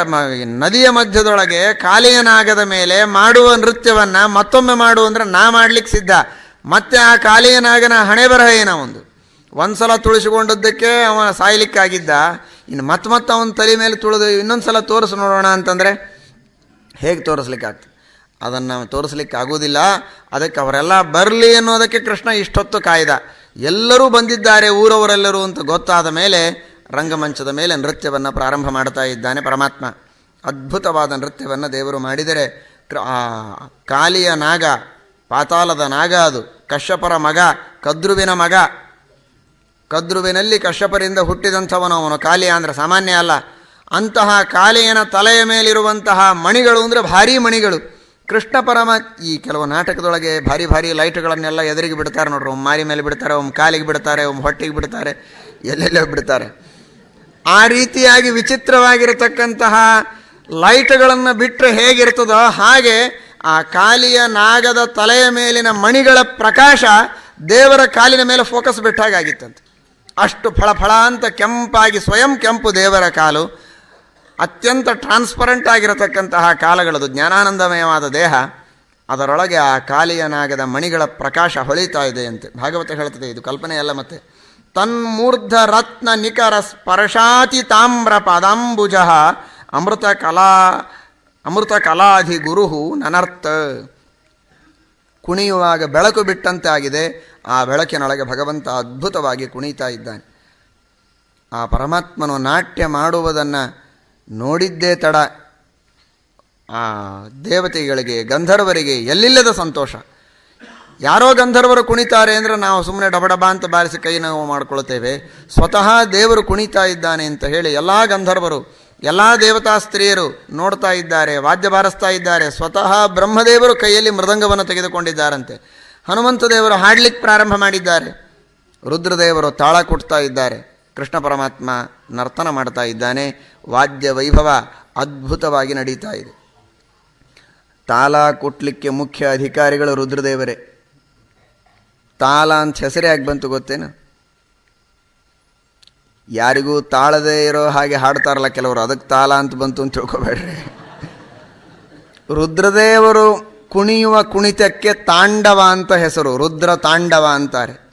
ನದಿಯ ಮಧ್ಯದೊಳಗೆ ಕಾಲಿಯನಾಗದ ಮೇಲೆ ಮಾಡುವ ನೃತ್ಯವನ್ನು ಮತ್ತೊಮ್ಮೆ ಮಾಡು ಅಂದರೆ ನಾ ಮಾಡಲಿಕ್ಕೆ ಸಿದ್ಧ. ಮತ್ತೆ ಆ ಕಾಲಿಯನಾಗನ ಹಣೆ ಬರಹ ಏನ ಒಂದು. ಒಂದು ಸಲ ತುಳಿಸಿಕೊಂಡದ್ದಕ್ಕೆ ಅವ ಸಾಯ್ಲಿಕ್ಕಾಗಿದ್ದ. ಇನ್ನು ಮತ್ತೆ ಮತ್ತೆ ಅವನ ತಲೆ ಮೇಲೆ ತುಳಿದು ಇನ್ನೊಂದು ಸಲ ತೋರಿಸಿ ನೋಡೋಣ ಅಂತಂದರೆ ಹೇಗೆ ತೋರಿಸ್ಲಿಕ್ಕಾಗ್ತದೆ? ಅದನ್ನು ತೋರಿಸ್ಲಿಕ್ಕೆ ಆಗೋದಿಲ್ಲ ಅದಕ್ಕೆ ಅವರೆಲ್ಲ ಬರಲಿ ಅನ್ನೋದಕ್ಕೆ ಕೃಷ್ಣ ಇಷ್ಟೊತ್ತು ಕಾಯ್ದ. ಎಲ್ಲರೂ ಬಂದಿದ್ದಾರೆ, ಊರವರೆಲ್ಲರೂ ಅಂತ ಗೊತ್ತಾದ ಮೇಲೆ ರಂಗಮಂಚದ ಮೇಲೆ ನೃತ್ಯವನ್ನು ಪ್ರಾರಂಭ ಮಾಡ್ತಾ ಇದ್ದಾನೆ ಪರಮಾತ್ಮ. ಅದ್ಭುತವಾದ ನೃತ್ಯವನ್ನು ದೇವರು ಮಾಡಿದರೆ ಕಾಲಿಯ ನಾಗ, ಪಾತಾಳದ ನಾಗ ಅದು, ಕಶ್ಯಪರ ಮಗ, ಕದ್ರುವಿನ ಮಗ. ಕದ್ರುವಿನಲ್ಲಿ ಕಶ್ಯಪರಿಂದ ಹುಟ್ಟಿದಂಥವನು ಅವನು. ಕಾಲಿಯ ಅಂದರೆ ಸಾಮಾನ್ಯ ಅಲ್ಲ. ಅಂತಹ ಕಾಲೆಯನ ತಲೆಯ ಮೇಲಿರುವಂತಹ ಮಣಿಗಳು ಅಂದರೆ ಭಾರೀ ಮಣಿಗಳು. ಕೃಷ್ಣ ಪರಮ ಈ ಕೆಲವು ನಾಟಕದೊಳಗೆ ಭಾರಿ ಭಾರಿ ಲೈಟ್ಗಳನ್ನೆಲ್ಲ ಎದುರಿಗೆ ಬಿಡ್ತಾರೆ ನೋಡ್ರಿ. ಒಮ್ಮೆ ಮಾರಿ ಮೇಲೆ ಬಿಡ್ತಾರೆ ಒಮ್ಮೆ ಕಾಲಿಗೆ ಬಿಡ್ತಾರೆ ಒಮ್ಮೆ ಹೊಟ್ಟೆಗೆ ಬಿಡ್ತಾರೆ, ಎಲ್ಲೆಲ್ಲೋ ಬಿಡ್ತಾರೆ. ಆ ರೀತಿಯಾಗಿ ವಿಚಿತ್ರವಾಗಿರತಕ್ಕಂತಹ ಲೈಟ್ಗಳನ್ನು ಬಿಟ್ಟರೆ ಹೇಗಿರ್ತದೋ ಹಾಗೆ ಆ ಕಾಲಿಯ ನಾಗದ ತಲೆಯ ಮೇಲಿನ ಮಣಿಗಳ ಪ್ರಕಾಶ ದೇವರ ಕಾಲಿನ ಮೇಲೆ ಫೋಕಸ್ ಬಿಟ್ಟಾಗಿತ್ತಂತೆ ಅಷ್ಟು ಫಳಫಳ ಅಂತ ಕೆಂಪಾಗಿ ಸ್ವಯಂ ಕೆಂಪು ದೇವರ ಕಾಲು ಅತ್ಯಂತ ಟ್ರಾನ್ಸ್ಪರೆಂಟ್ ಆಗಿರತಕ್ಕಂತಹ ಕಾಲಗಳದು. ಜ್ಞಾನಾನಂದಮಯವಾದ ದೇಹ, ಅದರೊಳಗೆ ಆ ಕಾಲಿಯನಾಗದ ಮಣಿಗಳ ಪ್ರಕಾಶ ಹೊಳಿತಾ ಇದೆ ಅಂತೆ. ಭಾಗವತ ಹೇಳ್ತದೆ ಇದು ಕಲ್ಪನೆ ಅಲ್ಲ ಮತ್ತೆ. ತನ್ಮೂರ್ಧ ರತ್ನ ನಿಕರ ಸ್ಪರ್ಶಾತಿ ತಾಮ್ರ ಪದಾಂಬುಜ ಅಮೃತ ಕಲಾ, ಅಮೃತ ಕಲಾಧಿ ಗುರುಹು ನನರ್ಥ. ಕುಣಿಯುವಾಗ ಬೆಳಕು ಬಿಟ್ಟಂತೆ ಆಗಿದೆ. ಆ ಬೆಳಕಿನೊಳಗೆ ಭಗವಂತ ಅದ್ಭುತವಾಗಿ ಕುಣಿತಾ ಇದ್ದಾನೆ. ಆ ಪರಮಾತ್ಮನು ನಾಟ್ಯ ಮಾಡುವುದನ್ನು ನೋಡಿದ್ದೇ ತಡ. ಆ ದೇವತೆಗಳಿಗೆ, ಗಂಧರ್ವರಿಗೆ ಎಲ್ಲಿಲ್ಲದ ಸಂತೋಷ. ಯಾರೋ ಗಂಧರ್ವರು ಕುಣಿತಾರೆ ಅಂದರೆ ನಾವು ಸುಮ್ಮನೆ ಡಬಡಬ ಅಂತ ಬಾರಿಸಿ ಕೈ ನಾವು ಮಾಡ್ಕೊಳ್ತೇವೆ. ಸ್ವತಃ ದೇವರು ಕುಣಿತಾ ಇದ್ದಾನೆ ಅಂತ ಹೇಳಿ ಎಲ್ಲ ಗಂಧರ್ವರು, ಎಲ್ಲ ದೇವತಾ ಸ್ತ್ರೀಯರು ನೋಡ್ತಾ ಇದ್ದಾರೆ, ವಾದ್ಯ ಬಾರಿಸ್ತಾ ಇದ್ದಾರೆ. ಸ್ವತಃ ಬ್ರಹ್ಮದೇವರು ಕೈಯಲ್ಲಿ ಮೃದಂಗವನ್ನು ತೆಗೆದುಕೊಂಡಿದ್ದಾರಂತೆ. ಹನುಮಂತ ದೇವರು ಹಾಡ್ಲಿಕ್ಕೆ ಪ್ರಾರಂಭ ಮಾಡಿದ್ದಾರೆ. ರುದ್ರದೇವರು ತಾಳ ಕೊಡ್ತಾ ಇದ್ದಾರೆ. ಕೃಷ್ಣ ಪರಮಾತ್ಮ ನರ್ತನ ಮಾಡ್ತಾ ಇದ್ದಾನೆ. ವಾದ್ಯ ವೈಭವ ಅದ್ಭುತವಾಗಿ ನಡೀತಾ ಇದೆ. ತಾಲ ಕೊಟ್ಲಿಕ್ಕೆ ಮುಖ್ಯ ಅಧಿಕಾರಿಗಳು ರುದ್ರದೇವರೇ. ತಾಲ ಅಂತ ಹೆಸರೇ ಆಗಿ ಬಂತು ಗೊತ್ತೇನು? ಯಾರಿಗೂ ತಾಳದೇ ಇರೋ ಹಾಗೆ ಹಾಡ್ತಾರಲ್ಲ ಕೆಲವರು, ಅದಕ್ಕೆ ತಾಲ ಅಂತ ಬಂತು ಅಂತ ತಿಳ್ಕೊಬೇಡ್ರಿ. ರುದ್ರದೇವರು ಕುಣಿಯುವ ಕುಣಿತಕ್ಕೆ ತಾಂಡವ ಅಂತ ಹೆಸರು, ರುದ್ರ ತಾಂಡವ ಅಂತಾರೆ.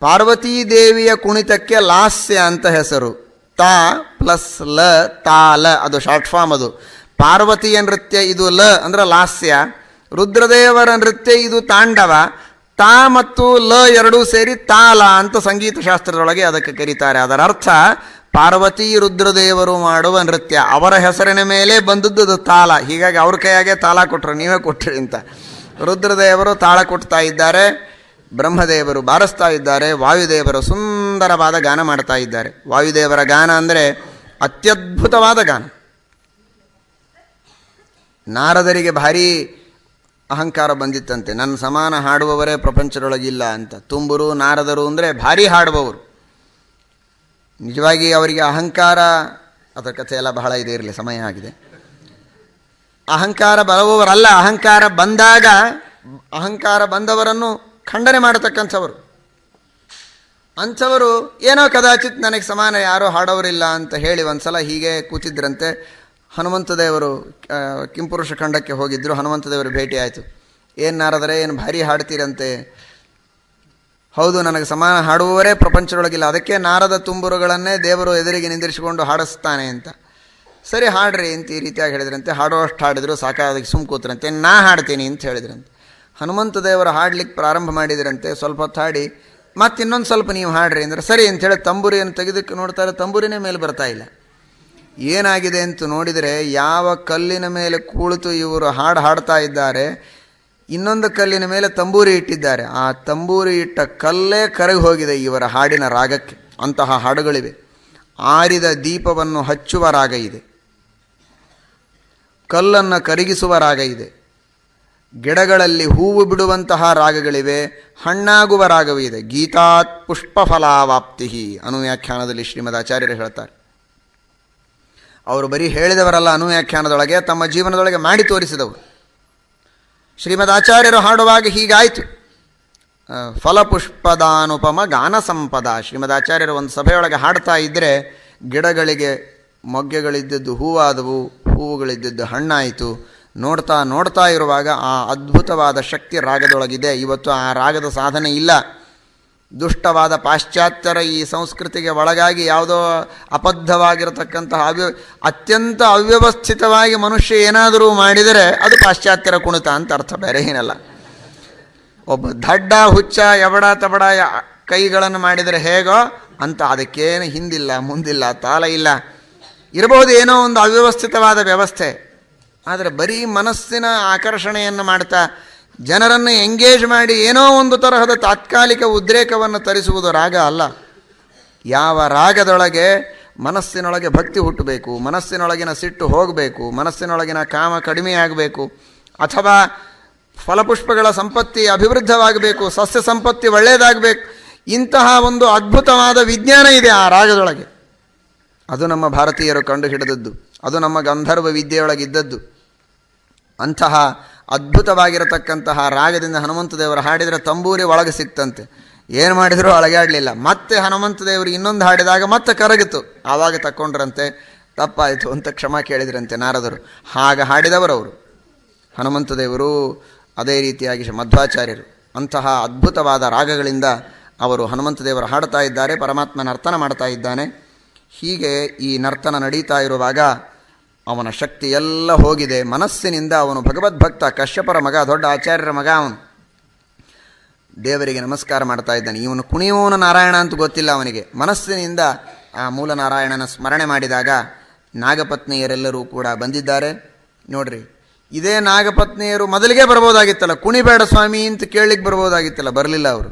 ಪಾರ್ವತೀ ದೇವಿಯ ಕುಣಿತಕ್ಕೆ ಲಾಸ್ಯ ಅಂತ ಹೆಸರು. ತಾ ಪ್ಲಸ್ ಲ ತಾಲ ಅದು ಶಾರ್ಟ್ ಫಾರ್ಮ್ ಅದು. ಪಾರ್ವತಿಯ ನೃತ್ಯ ಇದು ಲ ಅಂದ್ರೆ ಲಾಸ್ಯ. ರುದ್ರದೇವರ ನೃತ್ಯ ಇದು ತಾಂಡವ. ತಾ ಮತ್ತು ಲ ಎರಡೂ ಸೇರಿ ತಾಲ ಅಂತ ಸಂಗೀತ ಶಾಸ್ತ್ರದೊಳಗೆ ಅದಕ್ಕೆ ಕರೀತಾರೆ. ಅದರ ಅರ್ಥ, ಪಾರ್ವತಿ ರುದ್ರದೇವರು ಮಾಡುವ ನೃತ್ಯ. ಅವರ ಹೆಸರಿನ ಮೇಲೆ ಬಂದದ್ದು ಅದು ತಾಲ ಹೀಗಾಗಿ ಅವ್ರ ಕೈಯಾಗೆ ತಾಲ ಕೊಟ್ಟರು ನೀವೇ ಕೊಟ್ರಿ ಅಂತ. ರುದ್ರದೇವರು ತಾಳ ಕೊಡ್ತಾ ಇದ್ದಾರೆ, ಬ್ರಹ್ಮದೇವರು ಬಾರಿಸ್ತಾ ಇದ್ದಾರೆ, ವಾಯುದೇವರು ಸುಂದರವಾದ ಗಾನ ಮಾಡ್ತಾ ಇದ್ದಾರೆ. ವಾಯುದೇವರ ಗಾನ ಅಂದರೆ ಅತ್ಯದ್ಭುತವಾದ ಗಾನ. ನಾರದರಿಗೆ ಭಾರಿ ಅಹಂಕಾರ ಬಂದಿತ್ತಂತೆ. ನನ್ನ ಸಮಾನ ಹಾಡುವವರೇ ಪ್ರಪಂಚದೊಳಗಿಲ್ಲ ಅಂತ. ತುಂಬರು, ನಾರದರು ಅಂದರೆ ಭಾರಿ ಹಾಡುವವರು. ನಿಜವಾಗಿ ಅವರಿಗೆ ಅಹಂಕಾರ, ಅದರ ಕಥೆ ಎಲ್ಲ ಬಹಳ ಇದೆ, ಇರಲಿ, ಸಮಯ ಆಗಿದೆ. ಅಹಂಕಾರ ಬರುವವರಲ್ಲ, ಅಹಂಕಾರ ಬಂದಾಗ, ಅಹಂಕಾರ ಬಂದವರನ್ನು ಖಂಡನೆ ಮಾಡತಕ್ಕಂಥವರು. ಅಂಥವರು ಏನೋ ಕದಾಚಿತ್ ನನಗೆ ಸಮಾನ, ಯಾರೂ ಹಾಡೋರಿಲ್ಲ ಅಂತ ಹೇಳಿ ಒಂದು ಸಲ ಹೀಗೆ ಕೂತಿದ್ರಂತೆ. ಹನುಮಂತದೇವರು ಕಿಂಪುರುಷ ಖಂಡಕ್ಕೆ ಹೋಗಿದ್ದರು ಹನುಮಂತದೇವರು ಭೇಟಿ ಆಯಿತು. ಏನು ನಾರದರೆ, ಏನು ಭಾರಿ ಹಾಡ್ತೀರಂತೆ. ಹೌದು, ನನಗೆ ಸಮಾನ ಹಾಡುವವರೇ ಪ್ರಪಂಚದೊಳಗಿಲ್ಲ. ಅದಕ್ಕೆ ನಾರದ ತುಂಬುರುಗಳನ್ನೇ ದೇವರು ಎದುರಿಗೆ ನಿಂದಿರಿಸಿಕೊಂಡು ಹಾಡಿಸ್ತಾನೆ ಅಂತ. ಸರಿ, ಹಾಡ್ರಿ ಅಂತ ಈ ರೀತಿಯಾಗಿ ಹೇಳಿದ್ರಂತೆ. ಹಾಡುವಷ್ಟು ಹಾಡಿದ್ರು ಸಾಕಾದಕ್ಕೆ ಸುಮ್ ಕೂತ್ರಂತೆ. ನಾ ಹಾಡ್ತೀನಿ ಅಂತ ಹೇಳಿದ್ರಂತೆ. ಹನುಮಂತ ದೇವರು ಹಾಡ್ಲಿಕ್ಕೆ ಪ್ರಾರಂಭ ಮಾಡಿದ್ರಂತೆ. ಸ್ವಲ್ಪ ಹೊತ್ತು ಹಾಡಿ ಮತ್ತೆ ಇನ್ನೊಂದು ಸ್ವಲ್ಪ ನೀವು ಹಾಡ್ರಿ ಅಂದರೆ, ಸರಿ ಅಂಥೇಳಿ ತಂಬೂರಿಯನ್ನು ತೆಗೆದಕ್ಕೆ ನೋಡ್ತಾರೆ ತಂಬೂರಿನೇ ಮೇಲೆ ಬರ್ತಾ ಇಲ್ಲ. ಏನಾಗಿದೆ ಅಂತ ನೋಡಿದರೆ, ಯಾವ ಕಲ್ಲಿನ ಮೇಲೆ ಕುಳಿತು ಇವರು ಹಾಡು ಹಾಡ್ತಾ ಇದ್ದಾರೆ, ಇನ್ನೊಂದು ಕಲ್ಲಿನ ಮೇಲೆ ತಂಬೂರಿ ಇಟ್ಟಿದ್ದಾರೆ. ಆ ತಂಬೂರಿ ಇಟ್ಟ ಕಲ್ಲೇ ಕರಗಿ ಹೋಗಿದೆ ಇವರ ಹಾಡಿನ ರಾಗಕ್ಕೆ. ಅಂತಹ ಹಾಡುಗಳಿವೆ. ಆರಿದ ದೀಪವನ್ನು ಹಚ್ಚುವ ರಾಗ ಇದೆ. ಕಲ್ಲನ್ನು ಕರಗಿಸುವ ರಾಗ ಇದೆ. ಗಿಡಗಳಲ್ಲಿ ಹೂವು ಬಿಡುವಂತಹ ರಾಗಗಳಿವೆ, ಹಣ್ಣಾಗುವ ರಾಗವೂ ಇದೆ. ಗೀತಾತ್ ಪುಷ್ಪಫಲಾವಾಪ್ತಿ ಅನುವ್ಯಾಖ್ಯಾನದಲ್ಲಿ ಶ್ರೀಮದ್ ಆಚಾರ್ಯರು ಹೇಳ್ತಾರೆ. ಅವರು ಬರೀ ಹೇಳಿದವರಲ್ಲ ಅನುವ್ಯಾಖ್ಯಾನದೊಳಗೆ ತಮ್ಮ ಜೀವನದೊಳಗೆ ಮಾಡಿ ತೋರಿಸಿದವರು. ಶ್ರೀಮದ್ ಆಚಾರ್ಯರು ಹಾಡುವಾಗ ಹೀಗಾಯಿತು. ಫಲಪುಷ್ಪದಾನುಪಮ ಗಾನ ಸಂಪದ. ಶ್ರೀಮದ್ ಆಚಾರ್ಯರು ಒಂದು ಸಭೆಯೊಳಗೆ ಹಾಡ್ತಾ ಇದ್ದರೆ ಗಿಡಗಳಿಗೆ ಮೊಗ್ಗೆಗಳಿದ್ದದ್ದು ಹೂವಾದವು, ಹೂವುಗಳಿದ್ದದ್ದು ಹಣ್ಣಾಯಿತು. ನೋಡ್ತಾ ನೋಡ್ತಾ ಇರುವಾಗ ಆ ಅದ್ಭುತವಾದ ಶಕ್ತಿ ರಾಗದೊಳಗಿದೆ. ಇವತ್ತು ಆ ರಾಗದ ಸಾಧನೆ ಇಲ್ಲ. ದುಷ್ಟವಾದ ಪಾಶ್ಚಾತ್ಯರ ಈ ಸಂಸ್ಕೃತಿಗೆ ಒಳಗಾಗಿ ಯಾವುದೋ ಅಬದ್ಧವಾಗಿರತಕ್ಕಂತಹ ಅವ್ಯ, ಅತ್ಯಂತ ಅವ್ಯವಸ್ಥಿತವಾಗಿ ಮನುಷ್ಯ ಏನಾದರೂ ಮಾಡಿದರೆ ಅದು ಪಾಶ್ಚಾತ್ಯರ ಕುಣಿತ ಅಂತ ಅರ್ಥ. ಬೇರೆ ಏನಲ್ಲ. ಒಬ್ಬ ದಡ್ಡ, ಹುಚ್ಚ ಎಬಡ ತಬಡ ಕೈಗಳನ್ನು ಮಾಡಿದರೆ ಹೇಗೋ ಅಂತ ಅದಕ್ಕೇನು ಹಿಂದಿಲ್ಲ, ಮುಂದಿಲ್ಲ, ತಾಲ ಇಲ್ಲ. ಇರಬಹುದು ಏನೋ ಒಂದು ಅವ್ಯವಸ್ಥಿತವಾದ ವ್ಯವಸ್ಥೆ. ಆದರೆ ಬರೀ ಮನಸ್ಸಿನ ಆಕರ್ಷಣೆಯನ್ನು ಮಾಡ್ತಾ ಜನರನ್ನು ಎಂಗೇಜ್ ಮಾಡಿ ಏನೋ ಒಂದು ತರಹದ ತಾತ್ಕಾಲಿಕ ಉದ್ರೇಕವನ್ನು ತರಿಸುವುದು ರಾಗ ಅಲ್ಲ. ಯಾವ ರಾಗದೊಳಗೆ ಮನಸ್ಸಿನೊಳಗೆ ಭಕ್ತಿ ಹುಟ್ಟಬೇಕು, ಮನಸ್ಸಿನೊಳಗಿನ ಸಿಟ್ಟು ಹೋಗಬೇಕು, ಮನಸ್ಸಿನೊಳಗಿನ ಕಾಮ ಕಡಿಮೆಯಾಗಬೇಕು ಅಥವಾ ಫಲಪುಷ್ಪಗಳ ಸಂಪತ್ತಿ ಅಭಿವೃದ್ಧವಾಗಬೇಕು, ಸಸ್ಯ ಸಂಪತ್ತಿ ಒಳ್ಳೆಯದಾಗಬೇಕು, ಇಂತಹ ಒಂದು ಅದ್ಭುತವಾದ ವಿಜ್ಞಾನ ಇದೆ ಆ ರಾಗದೊಳಗೆ. ಅದು ನಮ್ಮ ಭಾರತೀಯರು ಕಂಡುಹಿಡಿದದ್ದು, ಅದು ನಮ್ಮ ಗಂಧರ್ವ ವಿದ್ಯೆಯೊಳಗಿದ್ದದ್ದು. ಅಂತಹ ಅದ್ಭುತವಾಗಿರತಕ್ಕಂತಹ ರಾಗದಿಂದ ಹನುಮಂತ ದೇವರು ಹಾಡಿದರೆ ತಂಬೂರಿ ಒಳಗೆ ಸಿಕ್ತಂತೆ. ಏನು ಮಾಡಿದರೂ ಅಳಗಾಡಲಿಲ್ಲ ಮತ್ತೆ ಹನುಮಂತ ದೇವರು ಇನ್ನೊಂದು ಹಾಡಿದಾಗ ಮತ್ತೆ ಕರಗಿತು. ಆವಾಗ ತಕ್ಕೊಂಡ್ರಂತೆ ತಪ್ಪಾಯಿತು ಅಂತ ಕ್ಷಮ ಕೇಳಿದ್ರಂತೆ ನಾರದರು. ಹಾಗೆ ಹಾಡಿದವರವರು ಹನುಮಂತ ದೇವರು ಅದೇ ರೀತಿಯಾಗಿ ಮಧ್ವಾಚಾರ್ಯರು. ಅಂತಹ ಅದ್ಭುತವಾದ ರಾಗಗಳಿಂದ ಅವರು ಹನುಮಂತ ದೇವರು ಹಾಡ್ತಾ ಇದ್ದಾರೆ ಪರಮಾತ್ಮ ನರ್ತನ ಮಾಡ್ತಾ ಇದ್ದಾನೆ. ಹೀಗೆ ಈ ನರ್ತನ ನಡೀತಾ ಇರುವಾಗ ಅವನ ಶಕ್ತಿ ಎಲ್ಲ ಹೋಗಿದೆ. ಮನಸ್ಸಿನಿಂದ ಅವನು ಭಗವದ್ಭಕ್ತ ಕಶ್ಯಪರ ಮಗ, ದೊಡ್ಡ ಆಚಾರ್ಯರ ಮಗ ಅವನು. ದೇವರಿಗೆ ನಮಸ್ಕಾರ ಮಾಡ್ತಾ ಇದ್ದಾನೆ. ಇವನು ಕುಣಿಯೋನ ನಾರಾಯಣ ಅಂತ ಗೊತ್ತಿಲ್ಲ ಅವನಿಗೆ. ಮನಸ್ಸಿನಿಂದ ಆ ಮೂಲ ನಾರಾಯಣನ ಸ್ಮರಣೆ ಮಾಡಿದಾಗ ನಾಗಪತ್ನಿಯರೆಲ್ಲರೂ ಕೂಡ ಬಂದಿದ್ದಾರೆ. ನೋಡ್ರಿ, ಇದೇ ನಾಗಪತ್ನಿಯರು ಮೊದಲಿಗೆ ಬರ್ಬೋದಾಗಿತ್ತಲ್ಲ. ಕುಣಿಬೇಡ ಸ್ವಾಮಿ ಅಂತ ಕೇಳಲಿಕ್ಕೆ ಬರ್ಬೋದಾಗಿತ್ತಲ್ಲ, ಬರಲಿಲ್ಲ ಅವರು.